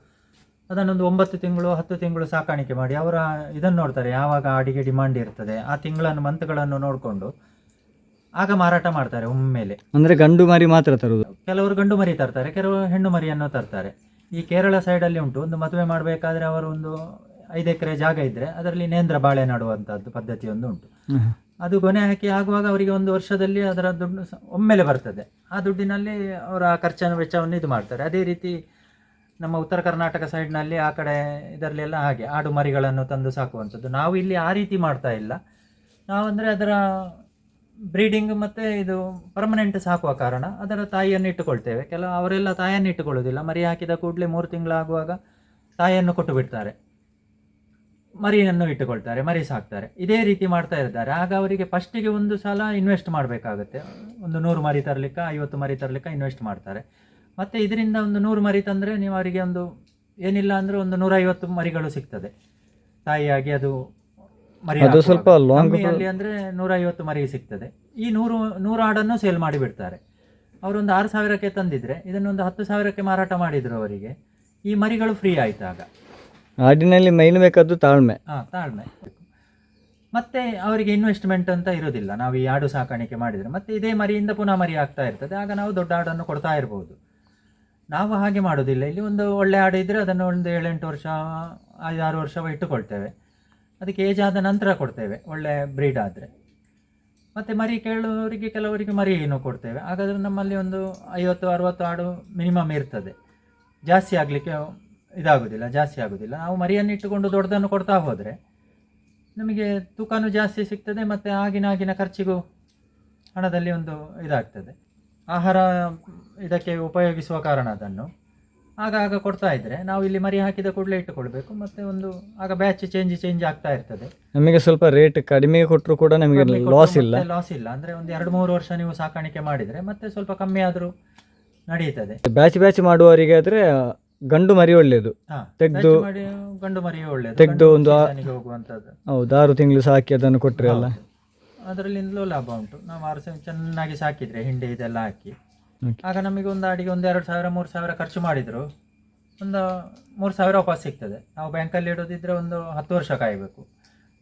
ಅದನ್ನೊಂದು ಒಂಬತ್ತು ತಿಂಗಳು, ಹತ್ತು ತಿಂಗಳು ಸಾಕಾಣಿಕೆ ಮಾಡಿ. ಅವರ ಇದನ್ನು ನೋಡ್ತಾರೆ. ಯಾವಾಗ ಆಡಿಗೆ ಡಿಮಾಂಡ್ ಇರ್ತದೆ, ಆ ತಿಂಗಳನ್ನು ಮಂತ್ಗಳನ್ನು ನೋಡಿಕೊಂಡು ಆಗ ಮಾರಾಟ ಮಾಡ್ತಾರೆ ಒಮ್ಮೆಲೆ. ಅಂದ್ರೆ ಗಂಡು ಮರಿ ಮಾತ್ರ ತರುವುದು. ಕೆಲವರು ಗಂಡು ಮರಿ ತರ್ತಾರೆ ಕೆಲವರು ಹೆಣ್ಣು ಮರಿಯನ್ನು ತರ್ತಾರೆ. ಈ ಕೇರಳ ಸೈಡಲ್ಲಿ ಉಂಟು ಒಂದು ಮದುವೆ ಮಾಡಬೇಕಾದ್ರೆ ಅವರು ಒಂದು ಐದು ಎಕರೆ ಜಾಗ ಇದ್ರೆ ಅದರಲ್ಲಿ ನೇಂದ್ರ ಬಾಳೆ ನಾಡುವಂತಹದ್ದು ಪದ್ಧತಿ ಒಂದು ಉಂಟು. ಅದು ಕೊನೆ ಹಾಕಿ ಆಗುವಾಗ ಅವರಿಗೆ ಒಂದು ವರ್ಷದಲ್ಲಿ ಅದರ ದುಡ್ಡು ಒಮ್ಮೆಲೆ ಬರ್ತದೆ. ಆ ದುಡ್ಡಿನಲ್ಲಿ ಅವರ ಖರ್ಚನ್ನು ವೆಚ್ಚವನ್ನು ಇದು ಮಾಡ್ತಾರೆ. ಅದೇ ರೀತಿ ನಮ್ಮ ಉತ್ತರ ಕರ್ನಾಟಕ ಸೈಡ್ನಲ್ಲಿ ಆ ಕಡೆ ಇದರಲ್ಲೆಲ್ಲ ಹಾಗೆ ಆಡು ಮರಿಗಳನ್ನು ತಂದು ಸಾಕುವಂಥದ್ದು. ನಾವು ಇಲ್ಲಿ ಆ ರೀತಿ ಮಾಡ್ತಾ ಇಲ್ಲ. ನಾವಂದರೆ ಅದರ ಬ್ರೀಡಿಂಗ್ ಮತ್ತು ಇದು ಪರ್ಮನೆಂಟ್ ಸಾಕುವ ಕಾರಣ ಅದರ ತಾಯಿಯನ್ನು ಇಟ್ಟುಕೊಳ್ತೇವೆ. ಕೆಲವು ಅವರೆಲ್ಲ ತಾಯಿಯನ್ನು ಇಟ್ಟುಕೊಳ್ಳೋದಿಲ್ಲ ಮರಿ ಹಾಕಿದ ಕೂಡಲೇ ಮೂರು ತಿಂಗಳಾಗುವಾಗ ತಾಯಿಯನ್ನು ಕೊಟ್ಟು ಬಿಡ್ತಾರೆ. ಮರಿಯನ್ನು ಇಟ್ಟುಕೊಳ್ತಾರೆ, ಮರಿ ಸಾಕ್ತಾರೆ. ಇದೇ ರೀತಿ ಮಾಡ್ತಾ ಇರ್ತಾರೆ. ಆಗ ಅವರಿಗೆ ಫಸ್ಟಿಗೆ ಒಂದು ಸಲ ಇನ್ವೆಸ್ಟ್ ಮಾಡಬೇಕಾಗುತ್ತೆ. ಒಂದು ನೂರು ಮರಿ ತರಲಿಕ್ಕೆ, ಐವತ್ತು ಮರಿ ತರಲಿಕ್ಕೆ ಇನ್ವೆಸ್ಟ್ ಮಾಡ್ತಾರೆ. ಮತ್ತು ಇದರಿಂದ ಒಂದು ನೂರು ಮರಿ ತಂದರೆ ನೀವು ಅವರಿಗೆ ಒಂದು ಏನಿಲ್ಲ ಅಂದರೆ ಒಂದು ನೂರೈವತ್ತು ಮರಿಗಳು ಸಿಗ್ತದೆ. ತಾಯಿಯಾಗಿ ಅದು ಮರಿ ಅದು ಸ್ವಲ್ಪ ಸ್ವಲ್ಪ ಅಲ್ಲಿ ಅಂದ್ರೆ ನೂರ ನೂರೈವತ್ತು ಮರಿ ಸಿಗ್ತದೆ. ಈ ನೂರು ನೂರು ಆಡನ್ನು ಸೇಲ್ ಮಾಡಿ ಮಾಡಿಬಿಡ್ತಾರೆ ಅವರೊಂದು ಆರು ಸಾವಿರಕ್ಕೆ ತಂದಿದ್ರೆ ಇದನ್ನೊಂದು ಹತ್ತು ಸಾವಿರಕ್ಕೆ ಮಾರಾಟ ಮಾಡಿದ್ರು ಅವರಿಗೆ. ಈ ಮರಿಗಳು ಫ್ರೀ ಆಯ್ತು ಆಗ ಆಡಿನಲ್ಲಿ ಮೈನ್ ಬೇಕಾದ್ದು ತಾಳ್ಮೆ. ಹಾ ತಾಳ್ಮೆ. ಮತ್ತೆ ಅವರಿಗೆ ಇನ್ವೆಸ್ಟ್ಮೆಂಟ್ ಅಂತ ಇರೋದಿಲ್ಲ. ನಾವು ಈ ಆಡು ಸಾಕಾಣಿಕೆ ಮಾಡಿದರೆ. ಮತ್ತೆ ಇದೇ ಮರಿಯಿಂದ ಪುನಃ ಮರಿ ಆಗ್ತಾ ಇರ್ತದೆ. ಆಗ ನಾವು ದೊಡ್ಡ ಆಡನ್ನು ಕೊಡ್ತಾ ಇರ್ಬೋದು. ನಾವು ಹಾಗೆ ಮಾಡೋದಿಲ್ಲ. ಇಲ್ಲಿ ಒಂದು ಒಳ್ಳೆ ಆಡು ಇದ್ದರೆ ಅದನ್ನು ಒಂದು ಏಳೆಂಟು ವರ್ಷ ಐದಾರು ವರ್ಷ ಇಟ್ಟುಕೊಳ್ತೇವೆ. ಅದಕ್ಕೆ ಏಜ್ ಆದ ನಂತರ ಕೊಡ್ತೇವೆ, ಒಳ್ಳೆ ಬ್ರೀಡ್ ಆದರೆ. ಮತ್ತು ಮರಿ ಕೇಳೋರಿಗೆ ಕೆಲವರಿಗೆ ಮರಿಯನ್ನು ಕೊಡ್ತೇವೆ. ಹಾಗಾದರೆ ನಮ್ಮಲ್ಲಿ ಒಂದು ಐವತ್ತು, ಅರುವತ್ತು ಆಡು ಮಿನಿಮಮ್ ಇರ್ತದೆ. ಜಾಸ್ತಿ ಆಗಲಿಕ್ಕೆ ಇದಾಗೋದಿಲ್ಲ, ಜಾಸ್ತಿ ಆಗೋದಿಲ್ಲ. ನಾವು ಮರಿಯನ್ನು ಇಟ್ಟುಕೊಂಡು ದೊಡ್ಡದನ್ನು ಕೊಡ್ತಾ ಹೋದರೆ ನಮಗೆ ತೂಕನೂ ಜಾಸ್ತಿ ಸಿಗ್ತದೆ, ಮತ್ತು ಆಗಿನ ಆಗಿನ ಖರ್ಚಿಗೂ ಹಣದಲ್ಲಿ ಒಂದು ಇದಾಗ್ತದೆ. ಆಹಾರ ಇದಕ್ಕೆ ಉಪಯೋಗಿಸುವ ಕಾರಣ ಅದನ್ನು. ಆಗ ಆಗ ಕೊಡ್ತಾ ಇದ್ರೆ ನಾವು ಇಲ್ಲಿ ಮರಿ ಹಾಕಿದ ಕೂಡಲೇ ಇಟ್ಟುಕೊಳ್ಬೇಕು. ಮತ್ತೆ ಒಂದು ಆಗ ಬ್ಯಾಚ್ ಚೇಂಜ್ ಚೇಂಜ್ ಆಗ್ತಾ ಇರ್ತದೆ. ನಮಗೆ ಸ್ವಲ್ಪ ರೇಟ್ ಕಡಿಮೆ ಕೊಟ್ಟರು ಕೂಡ ನಮಗೆ ಲಾಸ್ ಇಲ್ಲ. ಲಾಸ್ ಇಲ್ಲ. ಅಂದ್ರೆ ಒಂದು ಎರಡು ಮೂರು ವರ್ಷ ನೀವು ಸಾಕಾಣಿಕೆ ಮಾಡಿದ್ರೆ ಮತ್ತೆ ಸ್ವಲ್ಪ ಕಮ್ಮಿ ಆದರೂ ನಡೀತದೆ. ಬ್ಯಾಚ್ ಬ್ಯಾಚ್ ಮಾಡುವವರಿಗೆ ಆದ್ರೆ ಗಂಡು ಮರಿ ಒಳ್ಳೆಯದು ತೆಗ್ದು- ಗಂಡು ಮರಿ ಒಳ್ಳೆಯದು ತೆಗ್ದು ಒಂದು ಹೋಗುವಂಥದ್ದು. ಹೌದು ಆರು ತಿಂಗಳು ಸಾಕಿ ಅದನ್ನು ಕೊಟ್ಟರೆ ಅಲ್ಲ. ಅದರಲ್ಲಿಂದಲೂ ಲಾಭ ಉಂಟು. ನಾವು ಆರು ಚೆನ್ನಾಗಿ ಸಾಕಿದ್ರೆ ಹಿಂಡಿ ಇದೆಲ್ಲ ಹಾಕಿ. ಆಗ ನಮಗೆ ಒಂದು ಅಡಿಗೆ ಒಂದು ಎರಡು ಸಾವಿರ ಮೂರು ಸಾವಿರ ಖರ್ಚು ಮಾಡಿದ್ರು. ಒಂದು ಮೂರು ಸಾವಿರ ವಾಪಸ್ ಸಿಗ್ತದೆ. ನಾವು ಬ್ಯಾಂಕಲ್ಲಿ ಇಡೋದಿದ್ರೆ ಒಂದು ಹತ್ತು ವರ್ಷ ಕಾಯಬೇಕು.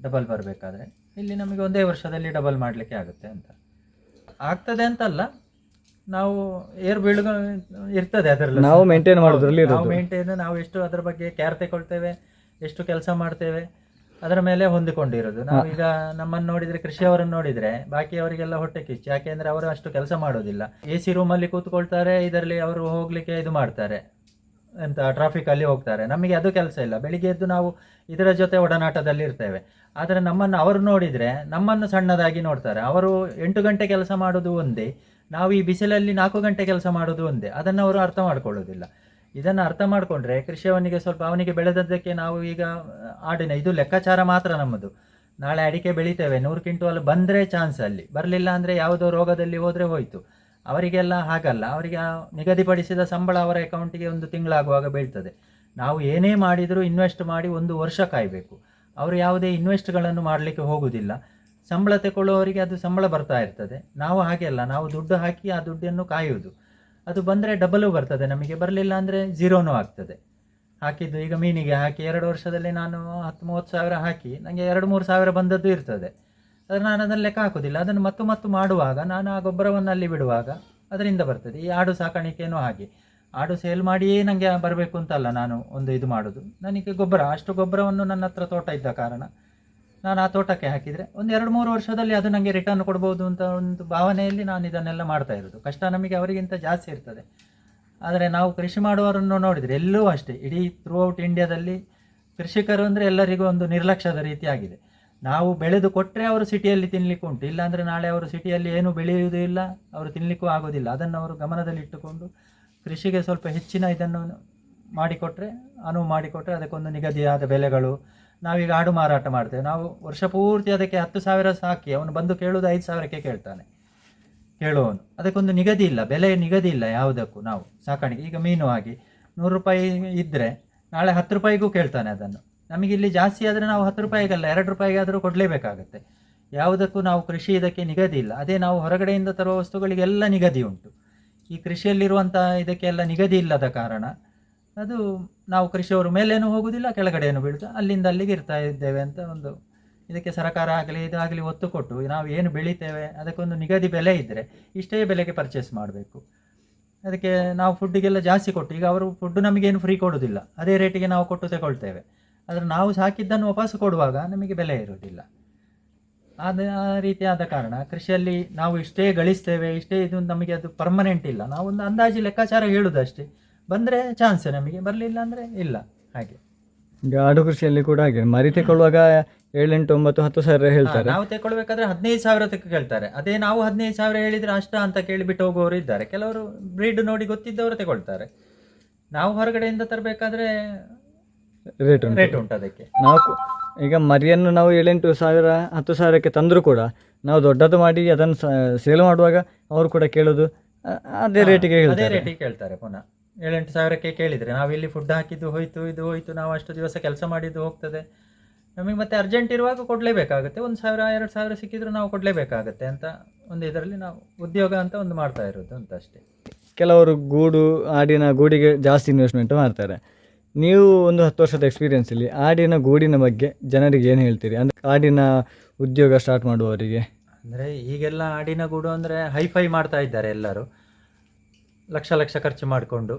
ಡಬಲ್ ಬರಬೇಕಾದ್ರೆ. ಇಲ್ಲಿ ನಮಗೆ ಒಂದೇ ವರ್ಷದಲ್ಲಿ ಡಬಲ್ ಮಾಡಲಿಕ್ಕೆ ಆಗುತ್ತೆ ಅಂತ. ಆಗ್ತದೆ ಅಂತಲ್ಲ. ನಾವು ಏರ್ ಬೀಳ್ ಇರ್ತದೆ ಅದರಲ್ಲಿ ನಾವು ಮೇಂಟೈನ್ ಮಾಡೋದ್ರಲ್ಲಿ ನಾವು. ಮೇಂಟೈನ್ ನಾವು ಎಷ್ಟು ಅದರ ಬಗ್ಗೆ ಕೇರ್ ತಗೊಳ್ತೇವೆ ಎಷ್ಟು ಕೆಲಸ ಮಾಡ್ತೇವೆ. ಅದರ ಮೇಲೆ ಹೊಂದಿಕೊಂಡಿರೋದು. ನಾವೀಗ ನಮ್ಮನ್ನು ನೋಡಿದ್ರೆ ಕೃಷಿಯವರನ್ನು ನೋಡಿದ್ರೆ ಬಾಕಿಯವರಿಗೆಲ್ಲ ಹೊಟ್ಟೆ ಕಿಚ್ಚು. ಯಾಕೆಂದ್ರೆ ಅವರು ಅಷ್ಟು ಕೆಲಸ ಮಾಡೋದಿಲ್ಲ. ಎ ಸಿ ರೂಮಲ್ಲಿ ಕೂತ್ಕೊಳ್ತಾರೆ ಇದರಲ್ಲಿ ಅವರು ಹೋಗ್ಲಿಕ್ಕೆ ಇದು ಮಾಡ್ತಾರೆ. ಎಂತ ಟ್ರಾಫಿಕ್ ಅಲ್ಲಿ ಹೋಗ್ತಾರೆ. ನಮಗೆ ಅದು ಕೆಲಸ ಇಲ್ಲ. ಬೆಳಿಗ್ಗೆ ಎದ್ದು ನಾವು ಇದರ ಜೊತೆ ಒಡನಾಟದಲ್ಲಿ ಇರ್ತೇವೆ. ಆದರೆ ನಮ್ಮನ್ನು ಅವರು ನೋಡಿದರೆ ನಮ್ಮನ್ನು ಸಣ್ಣದಾಗಿ ನೋಡ್ತಾರೆ. ಅವರು ಎಂಟು ಗಂಟೆ ಕೆಲಸ ಮಾಡೋದು ಒಂದೇ. ನಾವು ಈ ಬಿಸಿಲಲ್ಲಿ ನಾಲ್ಕು ಗಂಟೆ ಕೆಲಸ ಮಾಡೋದು ಒಂದೇ. ಅದನ್ನು ಅವರು ಅರ್ಥ ಮಾಡ್ಕೊಳ್ಳೋದಿಲ್ಲ. ಇದನ್ನು ಅರ್ಥ ಮಾಡಿಕೊಂಡ್ರೆ ಕೃಷಿಯವನಿಗೆ ಸ್ವಲ್ಪ ಅವನಿಗೆ ಬೆಳೆದದ್ದಕ್ಕೆ ನಾವು ಈಗ ಆಡಿನ ಇದು ಲೆಕ್ಕಾಚಾರ ಮಾತ್ರ ನಮ್ಮದು. ನಾಳೆ ಅಡಿಕೆ ಬೆಳಿತೇವೆ, ನೂರು ಕ್ವಿಂಟಲ್ ಬಂದರೆ ಚಾನ್ಸ್ ಅಲ್ಲಿ. ಬರಲಿಲ್ಲ ಅಂದರೆ ಯಾವುದೋ ರೋಗದಲ್ಲಿ ಹೋದರೆ ಹೋಯಿತು. ಅವರಿಗೆಲ್ಲ ಹಾಗಲ್ಲ. ಅವರಿಗೆ ನಿಗದಿಪಡಿಸಿದ ಸಂಬಳ ಅವರ ಅಕೌಂಟಿಗೆ ಒಂದು ತಿಂಗಳಾಗುವಾಗ ಬೀಳ್ತದೆ. ನಾವು ಏನೇ ಮಾಡಿದರೂ ಇನ್ವೆಸ್ಟ್ ಮಾಡಿ ಒಂದು ವರ್ಷ ಕಾಯಬೇಕು. ಅವರು ಯಾವುದೇ ಇನ್ವೆಸ್ಟ್ಗಳನ್ನು ಮಾಡಲಿಕ್ಕೆ ಹೋಗುವುದಿಲ್ಲ ಸಂಬಳ ತಗೊಳ್ಳುವವರಿಗೆ ಅದು ಸಂಬಳ ಬರ್ತಾ ಇರ್ತದೆ. ನಾವು ಹಾಗೆ ಅಲ್ಲ. ನಾವು ದುಡ್ಡು ಹಾಕಿ ಆ ದುಡ್ಡನ್ನು ಕಾಯುವುದು. ಅದು ಬಂದರೆ ಡಬಲು ಬರ್ತದೆ. ನಮಗೆ ಬರಲಿಲ್ಲ ಅಂದರೆ ಝೀರೋನೂ ಆಗ್ತದೆ. ಹಾಕಿದ್ದು ಈಗ ಮೀನಿಗೆ ಹಾಕಿ ಎರಡು ವರ್ಷದಲ್ಲಿ ನಾನು ಹತ್ತು ಮೂವತ್ತು ಸಾವಿರ ಹಾಕಿ ನನಗೆ ಎರಡು, ಮೂರು ಸಾವಿರ ಬಂದದ್ದು ಇರ್ತದೆ. ಆದರೆ ನಾನು ಅದನ್ನು ಲೆಕ್ಕ ಹಾಕೋದಿಲ್ಲ. ಅದನ್ನು ಮತ್ತು ಮತ್ತು ಮಾಡುವಾಗ, ನಾನು ಆ ಗೊಬ್ಬರವನ್ನು ಅಲ್ಲಿ ಬಿಡುವಾಗ ಅದರಿಂದ ಬರ್ತದೆ. ಈ ಆಡು ಸಾಕಾಣಿಕೆಯೂ ಹಾಗೆ. ಆಡು ಸೇಲ್ ಮಾಡಿಯೇ ನನಗೆ ಬರಬೇಕು ಅಂತಲ್ಲ ನಾನು ಒಂದು ಇದು ಮಾಡೋದು. ನನಗೆ ಗೊಬ್ಬರ, ಅಷ್ಟು ಗೊಬ್ಬರವನ್ನು ನನ್ನ ಹತ್ರ ತೋಟ ಇದ್ದ ಕಾರಣ ನಾನು ಆ ತೋಟಕ್ಕೆ ಹಾಕಿದರೆ ಒಂದು ಎರಡು ಮೂರು ವರ್ಷದಲ್ಲಿ ಅದು ನನಗೆ ರಿಟರ್ನ್ ಕೊಡ್ಬೋದು ಅಂತ ಒಂದು ಭಾವನೆಯಲ್ಲಿ ನಾನು ಇದನ್ನೆಲ್ಲ ಮಾಡ್ತಾ ಇರೋದು. ಕಷ್ಟ ನಮಗೆ ಅವರಿಗಿಂತ ಜಾಸ್ತಿ ಇರ್ತದೆ. ಆದರೆ ನಾವು ಕೃಷಿ ಮಾಡುವವರನ್ನು ನೋಡಿದರೆ ಎಲ್ಲೂ ಅಷ್ಟೇ, ಇಡೀ ಥ್ರೂ ಔಟ್ ಇಂಡಿಯಾದಲ್ಲಿ ಕೃಷಿಕರು ಅಂದರೆ ಎಲ್ಲರಿಗೂ ಒಂದು ನಿರ್ಲಕ್ಷ್ಯದ ರೀತಿಯಾಗಿದೆ. ನಾವು ಬೆಳೆದು ಕೊಟ್ಟರೆ ಅವರು ಸಿಟಿಯಲ್ಲಿ ತಿನ್ನಲಿಕ್ಕೆ ಉಂಟು, ಇಲ್ಲಾಂದರೆ ನಾಳೆ ಅವರು ಸಿಟಿಯಲ್ಲಿ ಏನು ಬೆಳೆಯುವುದೂ ಇಲ್ಲ, ಅವರು ತಿನ್ನಲಿಕ್ಕೂ ಆಗೋದಿಲ್ಲ. ಅದನ್ನು ಅವರು ಗಮನದಲ್ಲಿಟ್ಟುಕೊಂಡು ಕೃಷಿಗೆ ಸ್ವಲ್ಪ ಹೆಚ್ಚಿನ ಇದನ್ನು ಮಾಡಿಕೊಟ್ರೆ, ಅನುವು ಮಾಡಿಕೊಟ್ರೆ ಅದಕ್ಕೊಂದು ನಿಗದಿಯಾದ ಬೆಲೆಗಳು ನಾವೀಗ ಆಡು ಮಾರಾಟ ಮಾಡ್ತೇವೆ. ನಾವು ವರ್ಷ ಪೂರ್ತಿ ಅದಕ್ಕೆ ಹತ್ತು ಸಾವಿರ ಸಾಕಿ, ಅವನು ಬಂದು ಕೇಳುವುದು ಐದು ಸಾವಿರಕ್ಕೆ ಕೇಳ್ತಾನೆ. ಕೇಳುವವನು. ಅದಕ್ಕೊಂದು ನಿಗದಿ ಇಲ್ಲ, ಬೆಲೆ ನಿಗದಿ ಇಲ್ಲ ಯಾವುದಕ್ಕೂ ನಾವು ಸಾಕಾಣಿಕೆ. ಈಗ ಮೀನು ಆಗಿ ನೂರು ರೂಪಾಯಿ ಇದ್ದರೆ ನಾಳೆ ಹತ್ತು ರೂಪಾಯಿಗೂ ಕೇಳ್ತಾನೆ ಅದನ್ನು. ನಮಗೆ ಇಲ್ಲಿ ಜಾಸ್ತಿ ಆದರೆ ನಾವು ಹತ್ತು ರೂಪಾಯಿಗಲ್ಲ, ಎರಡು ರೂಪಾಯಿಗಾದರೂ ಕೊಡಲೇಬೇಕಾಗತ್ತೆ. ಯಾವುದಕ್ಕೂ ನಾವು ಕೃಷಿ ಇದಕ್ಕೆ ನಿಗದಿ ಇಲ್ಲ. ಅದೇ ನಾವು ಹೊರಗಡೆಯಿಂದ ತರುವ ವಸ್ತುಗಳಿಗೆಲ್ಲ ನಿಗದಿ ಉಂಟು. ಈ ಕೃಷಿಯಲ್ಲಿರುವಂಥ ಇದಕ್ಕೆಲ್ಲ ನಿಗದಿ ಇಲ್ಲದ ಕಾರಣ ಅದು ನಾವು ಕೃಷಿಯವರು ಮೇಲೇನು ಹೋಗುವುದಿಲ್ಲ ಕೆಳಗಡೆಯನ್ನು ಬೀಳುತ್ತೆ ಅಲ್ಲಿಂದ ಅಲ್ಲಿಗೆ ಇರ್ತಾ ಇದ್ದೇವೆ ಅಂತ ಒಂದು ಇದಕ್ಕೆ ಸರಕಾರ ಆಗಲಿ ಇದಾಗಲಿ ಒತ್ತು ಕೊಟ್ಟು ನಾವು ಏನು ಬೆಳಿತೇವೆ, ಅದಕ್ಕೊಂದು ನಿಗದಿ ಬೆಲೆ ಇದ್ದರೆ ಇಷ್ಟೇ ಬೆಲೆಗೆ ಪರ್ಚೇಸ್ ಮಾಡಬೇಕು. ಅದಕ್ಕೆ ನಾವು ಫುಡ್ಡಿಗೆಲ್ಲ ಜಾಸ್ತಿ ಕೊಟ್ಟು, ಈಗ ಅವರು ಫುಡ್ ನಮಗೇನು ಫ್ರೀ ಕೊಡೋದಿಲ್ಲ ಅದೇ ರೇಟಿಗೆ ನಾವು ಕೊಟ್ಟು ತಗೊಳ್ತೇವೆ. ಆದರೆ ನಾವು ಸಾಕಿದ್ದನ್ನು ವಾಪಸ್ ಕೊಡುವಾಗ ನಮಗೆ ಬೆಲೆ ಇರೋದಿಲ್ಲ ಆದ ರೀತಿಯಾದ ಕಾರಣ ಕೃಷಿಯಲ್ಲಿ ನಾವು ಇಷ್ಟೇ ಗಳಿಸ್ತೇವೆ, ಇಷ್ಟೇ ಇದು ನಮಗೆ ಅದು ಪರ್ಮನೆಂಟ್ ಇಲ್ಲ. ನಾವು ಒಂದು ಅಂದಾಜು ಲೆಕ್ಕಾಚಾರ ಹೇಳುದಷ್ಟೇ. ಬಂದರೆ ಚಾನ್ಸ್ ನಮಗೆ ಬರಲಿಲ್ಲ ಅಂದರೆ ಇಲ್ಲ ಹಾಗೆ. ಈಗ ಆಡು ಕೃಷಿಯಲ್ಲಿ ಕೂಡ ಹಾಗೆ ಮರಿ ತೆಕೊಳ್ಳುವಾಗ ಏಳೆಂಟು ಒಂಬತ್ತು ಹತ್ತು ಸಾವಿರ ಹೇಳ್ತಾರೆ. ನಾವು ತೆಕೊಳ್ಬೇಕಾದ್ರೆ ಹದಿನೈದು ಸಾವಿರ ತಕ್ಕ ಕೇಳ್ತಾರೆ. ಅದೇ ನಾವು ಹದಿನೈದು ಸಾವಿರ ಹೇಳಿದ್ರೆ ಅಷ್ಟ ಅಂತ ಕೇಳಿಬಿಟ್ಟು ಹೋಗುವವರು ಇದ್ದಾರೆ. ಕೆಲವರು ಬ್ರೀಡ್ ನೋಡಿ ಗೊತ್ತಿದ್ದವರು ತಗೊಳ್ತಾರೆ ನಾವು ಹೊರಗಡೆಯಿಂದ ತರಬೇಕಾದ್ರೆ ರೇಟ್ ಉಂಟು. ರೇಟ್ ಉಂಟು ಅದಕ್ಕೆ. ನಾವು ಈಗ ಮರಿಯನ್ನು ನಾವು ಏಳೆಂಟು ಸಾವಿರ ಹತ್ತು ಸಾವಿರಕ್ಕೆ ತಂದರೂ ಕೂಡ ನಾವು ದೊಡ್ಡದು ಮಾಡಿ ಅದನ್ನು ಸೇಲ್ ಮಾಡುವಾಗ ಅವರು ಕೂಡ ಕೇಳೋದು ಅದೇ ರೇಟಿಗೆ ಅದೇ ರೇಟಿಗೆ ಕೇಳ್ತಾರೆ ಪುನಃ. ಏಳೆಂಟು ಸಾವಿರಕ್ಕೆ ಕೇಳಿದರೆ ನಾವು ಇಲ್ಲಿ ಫುಡ್ ಹಾಕಿದ್ದು ಹೋಯಿತು ಇದು ಹೋಯಿತು ನಾವು ಅಷ್ಟು ದಿವಸ ಕೆಲಸ ಮಾಡಿದ್ದು ಹೋಗ್ತದೆ. ನಮಗೆ ಮತ್ತೆ ಅರ್ಜೆಂಟ್ ಇರುವಾಗ ಕೊಡಲೇಬೇಕಾಗುತ್ತೆ. ಒಂದು ಸಾವಿರ ಎರಡು ಸಾವಿರ ಸಿಕ್ಕಿದ್ರು ನಾವು ಕೊಡಲೇಬೇಕಾಗತ್ತೆ ಅಂತ ಒಂದು ಇದರಲ್ಲಿ ನಾವು ಉದ್ಯೋಗ ಅಂತ ಒಂದು ಮಾಡ್ತಾ ಇರೋದು ಅಂತ ಅಷ್ಟೇ. ಕೆಲವರು ಗೂಡು ಆಡಿನ ಗೂಡಿಗೆ ಜಾಸ್ತಿ ಇನ್ವೆಸ್ಟ್ಮೆಂಟ್ ಮಾಡ್ತಾರೆ. ನೀವು ಒಂದು ಹತ್ತು ವರ್ಷದ ಎಕ್ಸ್ಪೀರಿಯನ್ಸ್ ಇಲ್ಲಿ. ಆಡಿನ ಗೂಡಿನ ಬಗ್ಗೆ ಜನರಿಗೆ ಏನು ಹೇಳ್ತೀರಿ? ಅಂದರೆ ಆಡಿನ ಉದ್ಯೋಗ ಸ್ಟಾರ್ಟ್ ಮಾಡುವವರಿಗೆ. ಅಂದರೆ ಈಗೆಲ್ಲ ಆಡಿನ ಗೂಡು ಅಂದರೆ ಹೈಫೈ ಮಾಡ್ತಾ ಇದ್ದಾರೆ ಎಲ್ಲರೂ. ಲಕ್ಷ ಲಕ್ಷ ಖರ್ಚು ಮಾಡಿಕೊಂಡು.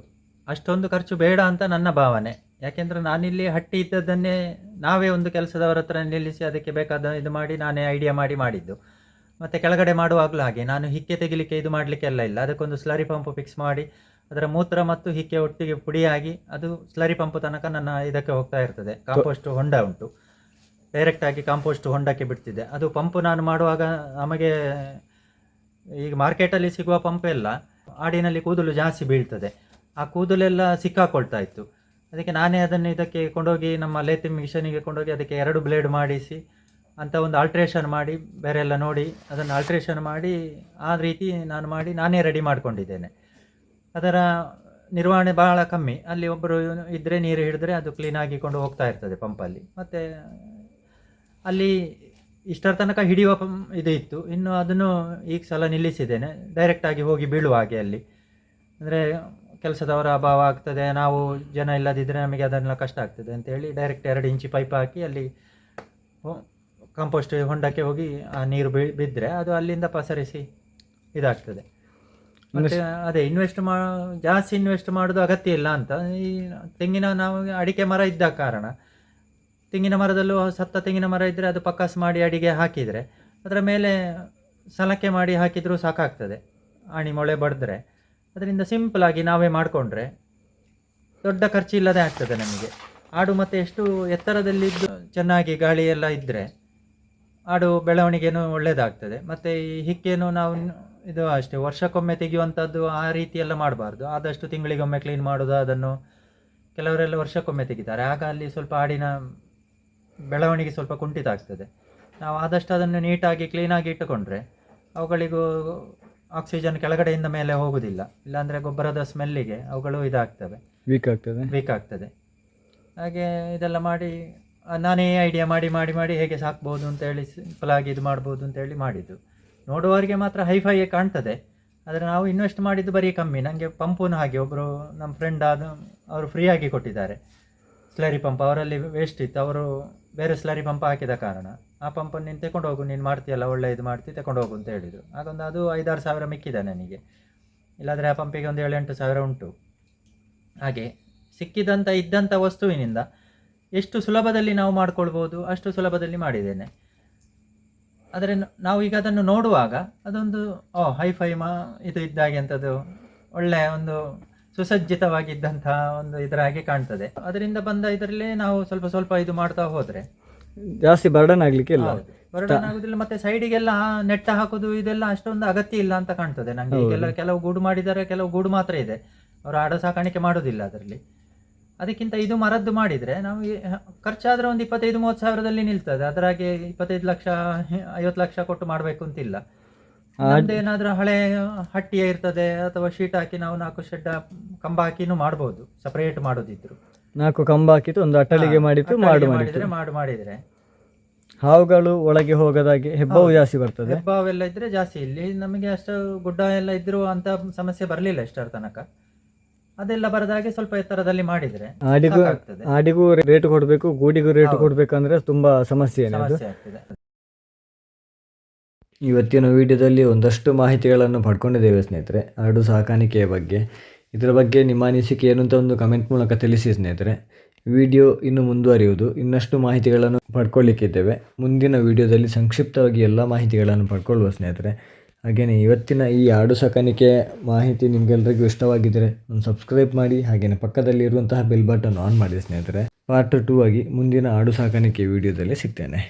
ಅಷ್ಟೊಂದು ಖರ್ಚು ಬೇಡ ಅಂತ ನನ್ನ ಭಾವನೆ. ಯಾಕೆಂದರೆ ನಾನಿಲ್ಲಿ ಹಟ್ಟಿ ಇದ್ದದ್ದನ್ನೇ ನಾವೇ ಒಂದು ಕೆಲಸದವರ ಹತ್ರ ನಿಲ್ಲಿಸಿ ಅದಕ್ಕೆ ಬೇಕಾದ ಇದು ಮಾಡಿ ನಾನೇ ಐಡಿಯಾ ಮಾಡಿ ಮಾಡಿದ್ದು. ಮತ್ತು ಕೆಳಗಡೆ ಮಾಡುವಾಗಲೂ ಹಾಗೆ. ನಾನು ಹಿಕ್ಕೆ ತೆಗಿಲಿಕ್ಕೆ ಇದು ಮಾಡಲಿಕ್ಕೆಲ್ಲ ಇಲ್ಲ. ಅದಕ್ಕೊಂದು ಸ್ಲರಿ ಪಂಪ್ ಫಿಕ್ಸ್ ಮಾಡಿ, ಅದರ ಮೂತ್ರ ಮತ್ತು ಹಿಕ್ಕೆ ಒಟ್ಟಿಗೆ ಪುಡಿಯಾಗಿ ಅದು ಸ್ಲರಿ ಪಂಪ್ ತನಕ ನನ್ನ ಇದಕ್ಕೆ ಹೋಗ್ತಾ ಇರ್ತದೆ. ಕಾಂಪೋಸ್ಟ್ ಹೊಂಡ ಉಂಟು. ಡೈರೆಕ್ಟ್ ಆಗಿ ಕಾಂಪೋಸ್ಟ್ ಹೊಂಡಕ್ಕೆ ಬಿಡ್ತಿದೆ ಅದು ಪಂಪ್ ನಾನು ಮಾಡುವಾಗ ನಮಗೆ ಈಗ ಮಾರ್ಕೆಟಲ್ಲಿ ಸಿಗುವ ಪಂಪ್ ಎಲ್ಲ ಆಡಿನಲ್ಲಿ ಕೂದಲು ಜಾಸ್ತಿ ಬೀಳ್ತದೆ. ಆ ಕೂದಲೆಲ್ಲ ಸಿಕ್ಕಾಕೊಳ್ತಾ ಇತ್ತು. ಅದಕ್ಕೆ ನಾನೇ ಅದನ್ನು ಇದಕ್ಕೆ ಕೊಂಡೋಗಿ ನಮ್ಮ ಲೇತಿ ಮಿಷನಿಗೆ ಕೊಂಡೋಗಿ ಅದಕ್ಕೆ ಎರಡು ಬ್ಲೇಡ್ ಮಾಡಿಸಿ, ಅಂತ ಒಂದು ಆಲ್ಟ್ರೇಷನ್ ಮಾಡಿ ಬೇರೆ ಎಲ್ಲ ನೋಡಿ ಅದನ್ನು ಆಲ್ಟ್ರೇಷನ್ ಮಾಡಿ, ಆ ರೀತಿ ನಾನು ಮಾಡಿ ನಾನೇ ರೆಡಿ ಮಾಡಿಕೊಂಡಿದ್ದೇನೆ. ಅದರ ನಿರ್ವಹಣೆ ಭಾಳ ಕಮ್ಮಿ. ಅಲ್ಲಿ ಒಬ್ಬರು ಇದ್ದರೆ ನೀರು ಹಿಡಿದ್ರೆ ಅದು ಕ್ಲೀನ್ ಆಗಿಕೊಂಡು ಹೋಗ್ತಾ ಇರ್ತದೆ ಪಂಪಲ್ಲಿ ಮತ್ತು ಅಲ್ಲಿ ಇಷ್ಟರ ತನಕ ಹಿಡಿಯುವ ಇದು ಇತ್ತು. ಇನ್ನು ಅದನ್ನು ಈಗ ಸಲ ನಿಲ್ಲಿಸಿದ್ದೇನೆ. ಡೈರೆಕ್ಟಾಗಿ ಹೋಗಿ ಬೀಳುವ ಹಾಗೆ ಅಲ್ಲಿ. ಅಂದರೆ ಕೆಲಸದವರ ಅಭಾವ ಆಗ್ತದೆ. ನಾವು ಜನ ಇಲ್ಲದಿದ್ದರೆ ನಮಗೆ ಅದನ್ನೆಲ್ಲ ಕಷ್ಟ ಆಗ್ತದೆ ಅಂತೇಳಿ ಡೈರೆಕ್ಟ್ ಎರಡು ಇಂಚಿ ಪೈಪ್ ಹಾಕಿ ಅಲ್ಲಿ ಕಾಂಪೋಸ್ಟ್ ಹೊಂಡಕ್ಕೆ ಹೋಗಿ ಆ ನೀರು ಬಿ ಬಿದ್ದರೆ ಅದು ಅಲ್ಲಿಂದ ಪಸರಿಸಿ ಇದಾಗ್ತದೆ. ಮತ್ತೆ ಅದೇ ಇನ್ವೆಸ್ಟ್ ಮಾ ಜಾಸ್ತಿ ಇನ್ವೆಸ್ಟ್ ಮಾಡೋದು ಅಗತ್ಯ ಇಲ್ಲ ಅಂತ. ಈ ತೆಂಗಿನ ನಾವು ಅಡಿಕೆ ಮರ ಇದ್ದ ಕಾರಣ. ತೆಂಗಿನ ಮರದಲ್ಲೂ ಸತ್ತ ತೆಂಗಿನ ಮರ ಇದ್ದರೆ ಅದು ಪಕ್ಕಾಸ್ ಮಾಡಿ ಅಡಿಗೆ ಹಾಕಿದರೆ, ಅದರ ಮೇಲೆ ಸಲಕೆ ಮಾಡಿ ಹಾಕಿದರೂ ಸಾಕಾಗ್ತದೆ. ಆಣಿ ಮೊಳೆ ಬಡಿದ್ರೆ. ಅದರಿಂದ ಸಿಂಪಲಾಗಿ ನಾವೇ ಮಾಡಿಕೊಂಡ್ರೆ ದೊಡ್ಡ ಖರ್ಚು ಇಲ್ಲದೆ ಆಗ್ತದೆ ನಮಗೆ. ಆಡು ಮತ್ತು ಎಷ್ಟು ಎತ್ತರದಲ್ಲಿದ್ದು ಚೆನ್ನಾಗಿ ಗಾಳಿ ಎಲ್ಲ ಇದ್ದರೆ ಆಡು ಬೆಳವಣಿಗೆನೂ ಒಳ್ಳೆಯದಾಗ್ತದೆ ಮತ್ತು ಈ ಹಿಕ್ಕೇನು ನಾವು ಇದು ಅಷ್ಟೇ, ವರ್ಷಕ್ಕೊಮ್ಮೆ ತೆಗೆಯುವಂಥದ್ದು ಆ ರೀತಿಯೆಲ್ಲ ಮಾಡಬಾರ್ದು. ಆದಷ್ಟು ತಿಂಗಳಿಗೊಮ್ಮೆ ಕ್ಲೀನ್ ಮಾಡೋದು ಅದನ್ನು ಕೆಲವರೆಲ್ಲ ವರ್ಷಕ್ಕೊಮ್ಮೆ ತೆಗಿತಾರೆ. ಆಗ ಅಲ್ಲಿ ಸ್ವಲ್ಪ ಆಡಿನ ಬೆಳವಣಿಗೆ ಸ್ವಲ್ಪ ಕುಂಠಿತ ಆಗ್ತದೆ ನಾವು ಆದಷ್ಟು ಅದನ್ನು ನೀಟಾಗಿ ಕ್ಲೀನಾಗಿ ಇಟ್ಟುಕೊಂಡ್ರೆ ಅವುಗಳಿಗೂ ಆಕ್ಸಿಜನ್ ಕೆಳಗಡೆಯಿಂದ ಮೇಲೆ ಹೋಗುವುದಿಲ್ಲ ಇಲ್ಲಾಂದರೆ ಗೊಬ್ಬರದ ಸ್ಮೆಲ್ಲಿಗೆ ಅವುಗಳು ಇದಾಗ್ತವೆ. ವೀಕ್ ಆಗ್ತದೆ. ವೀಕ್ ಆಗ್ತದೆ. ಹಾಗೆ ಇದೆಲ್ಲ ಮಾಡಿ ನಾನೇ ಐಡಿಯಾ ಮಾಡಿ ಮಾಡಿ ಮಾಡಿ ಹೇಗೆ ಸಾಕ್ಬೋದು ಅಂತೇಳಿ ಸಿಂಪಲ್ ಆಗಿ ಇದು ಮಾಡ್ಬೋದು ಅಂತೇಳಿ ಮಾಡಿದ್ದು. ನೋಡುವವರಿಗೆ ಮಾತ್ರ ಹೈಫೈಗೆ ಕಾಣ್ತದೆ. ಆದರೆ ನಾವು ಇನ್ವೆಸ್ಟ್ ಮಾಡಿದ್ದು ಬರೀ ಕಮ್ಮಿ. ನನಗೆ ಪಂಪುನ ಹಾಗೆ ಒಬ್ಬರು ನಮ್ಮ ಫ್ರೆಂಡ್ ಆದ ಅವರು ಫ್ರೀಯಾಗಿ ಕೊಟ್ಟಿದ್ದಾರೆ. ಸ್ಲರಿ ಪಂಪ್ ಅವರಲ್ಲಿ ವೇಸ್ಟ್ ಇತ್ತು. ಅವರು ಬೇರೆ ಸ್ಲರಿ ಪಂಪ್ ಹಾಕಿದ ಕಾರಣ ಆ ಪಂಪನ್ನು ನೀನು ತಗೊಂಡು ಹೋಗು, ನೀನು ಮಾಡ್ತೀಯಲ್ಲ, ಒಳ್ಳೆ ಇದು ಮಾಡ್ತಿ ತಗೊಂಡು ಹೋಗು ಅಂತ ಹೇಳಿದರು. ಹಾಗೊಂದು ಅದು ಐದಾರು ಸಾವಿರ ಮಿಕ್ಕಿದೆ ನನಗೆ. ಇಲ್ಲಾಂದರೆ ಆ ಪಂಪಿಗೆ ಒಂದು ಏಳೆಂಟು ಸಾವಿರ ಉಂಟು. ಹಾಗೆ ಸಿಕ್ಕಿದಂಥ ಇದ್ದಂಥ ವಸ್ತುವಿನಿಂದ ಎಷ್ಟು ಸುಲಭದಲ್ಲಿ ನಾವು ಮಾಡ್ಕೊಳ್ಬೋದು, ಅಷ್ಟು ಸುಲಭದಲ್ಲಿ ಮಾಡಿದ್ದೇನೆ. ಆದರೆ ನಾವು ಈಗ ಅದನ್ನು ನೋಡುವಾಗ ಅದೊಂದು, ಓ, ಹೈಫೈ ಮಾ, ಇದು ಇದ್ದಾಗೆ ಅಂಥದ್ದು ಒಳ್ಳೆಯ ಒಂದು ಸುಸಜ್ಜಿತವಾಗಿದ್ದಂಥ ಒಂದು ಇದರ ಹಾಗೆ ಕಾಣ್ತದೆ. ಅದರಿಂದ ಬಂದ ಇದರಲ್ಲಿ ನಾವು ಸ್ವಲ್ಪ ಸ್ವಲ್ಪ ಇದು ಮಾಡ್ತಾ ಹೋದ್ರೆ. ಜಾಸ್ತಿ ಬರ್ಡನ್ ಆಗ್ಲಿಕ್ಕೆ ಇಲ್ಲ. ಬರ್ಡನ್ ಆಗುದಿಲ್ಲ ಮತ್ತೆ ಸೈಡಿಗೆಲ್ಲ ನೆಟ್ಟ ಹಾಕೋದು ಇದೆಲ್ಲ ಅಷ್ಟೊಂದು ಅಗತ್ಯ ಇಲ್ಲ ಅಂತ ಕಾಣ್ತದೆ. ನಂಗೆ ಈಗೆಲ್ಲ ಕೆಲವು ಗೂಡು ಮಾಡಿದ್ದಾರೆ ಕೆಲವು ಗೂಡು ಮಾತ್ರ ಇದೆ. ಅವರು ಆಡ ಸಾಕಾಣಿಕೆ ಮಾಡೋದಿಲ್ಲ ಅದರಲ್ಲಿ. ಅದಕ್ಕಿಂತ ಇದು ಮರದ್ದು ಮಾಡಿದ್ರೆ ನಾವು ಖರ್ಚಾದ್ರೆ ಒಂದು ಇಪ್ಪತ್ತೈದು ಮೂವತ್ತು ಸಾವಿರದಲ್ಲಿ ನಿಲ್ತದೆ. ಅದರಾಗೆ ಇಪ್ಪತ್ತೈದು ಲಕ್ಷ ಐವತ್ತು ಲಕ್ಷ ಕೊಟ್ಟು ಮಾಡಬೇಕು ಅಂತಿಲ್ಲ. ಏನಾದ್ರೂ ಹಳೆ ಹಟ್ಟಿಯ ಇರ್ತದೆ ಅಥವಾ ಶೀಟ್ ಹಾಕಿ ನಾವು ನಾಲ್ಕು ಶೆಡ್ ಕಂಬ ಹಾಕಿನೂ ಮಾಡ್ಬೋದು ಸಪರೇಟ್ ಮಾಡೋದಿದ್ರು. ನಾಲ್ಕು ಕಂಬ ಹಾಕಿತ್ತು ಒಂದು ಅಟ್ಟಲಿಗೆ ಮಾಡಿತ್ತು ಮಾಡು ಅಟ್ಟಳಿಗೆ ಮಾಡಿದ್ರೆ ಮಾಡು ಮಾಡಿದ್ರೆ. ಹಾವುಗಳು ಒಳಗೆ ಹೋಗದಾಗೆ ಹೆಬ್ಬಾವು ಜಾಸ್ತಿ ಬರ್ತದೆ. ಹೆಬ್ಬಾವೆಲ್ಲ ಇದ್ರೆ ಜಾಸ್ತಿ. ಇಲ್ಲಿ ನಮಗೆ ಅಷ್ಟು ಗುಡ್ಡ ಎಲ್ಲ ಇದ್ರು ಅಂತ ಸಮಸ್ಯೆ ಬರಲಿಲ್ಲ ಇಷ್ಟರ ತನಕ. ಅದೆಲ್ಲ ಬರದಾಗೆ ಸ್ವಲ್ಪ ಎತ್ತರದಲ್ಲಿ ಮಾಡಿದ್ರೆ ಆಡಿಗೂ ಸಾಕಾಗ್ತದೆ. ಆಡಿಗೂ ರೇಟ್ ಕೊಡಬೇಕು ಗೂಡಿಗೂ ರೇಟ್ ಕೊಡ್ಬೇಕಂದ್ರೆ ತುಂಬಾ ಸಮಸ್ಯೆ ಸಮಸ್ಯೆ ಆಗ್ತದೆ. ಇವತ್ತಿನ ವಿಡಿಯೋದಲ್ಲಿ ಒಂದಷ್ಟು ಮಾಹಿತಿಗಳನ್ನು ಪಡ್ಕೊಂಡಿದ್ದೇವೆ ಸ್ನೇಹಿತರೆ. ಆಡು ಸಾಕಾಣಿಕೆಯ ಬಗ್ಗೆ. ಇದರ ಬಗ್ಗೆ ನಿಮ್ಮ ಅನಿಸಿಕೆ ಏನು ಅಂತ ಒಂದು ಕಮೆಂಟ್ ಮೂಲಕ ತಿಳಿಸಿ ಸ್ನೇಹಿತರೆ. ವಿಡಿಯೋ ಇನ್ನು ಮುಂದುವರಿಯುವುದು. ಇನ್ನಷ್ಟು ಮಾಹಿತಿಗಳನ್ನು ಪಡ್ಕೊಳ್ಳಿಕ್ಕಿದ್ದೇವೆ. ಮುಂದಿನ ವಿಡಿಯೋದಲ್ಲಿ ಸಂಕ್ಷಿಪ್ತವಾಗಿ ಎಲ್ಲ ಮಾಹಿತಿಗಳನ್ನು ಪಡ್ಕೊಳ್ಳುವ ಸ್ನೇಹಿತರೆ. ಹಾಗೆಯೇ ಇವತ್ತಿನ ಈ ಆಡು ಸಾಕಾಣಿಕೆ ಮಾಹಿತಿ ನಿಮಗೆಲ್ಲರಿಗೂ ಇಷ್ಟವಾಗಿದ್ದರೆ ಒಂದು ಸಬ್ಸ್ಕ್ರೈಬ್ ಮಾಡಿ ಹಾಗೆಯೇ ಪಕ್ಕದಲ್ಲಿ ಇರುವಂತಹ ಬೆಲ್ ಬಟನ್ ಆನ್ ಮಾಡಿ ಸ್ನೇಹಿತರೆ. ಪಾರ್ಟ್ ಟೂ ಆಗಿ ಮುಂದಿನ ಆಡು ಸಾಕಾಣಿಕೆ ವಿಡಿಯೋದಲ್ಲಿ ಸಿಗ್ತೇನೆ.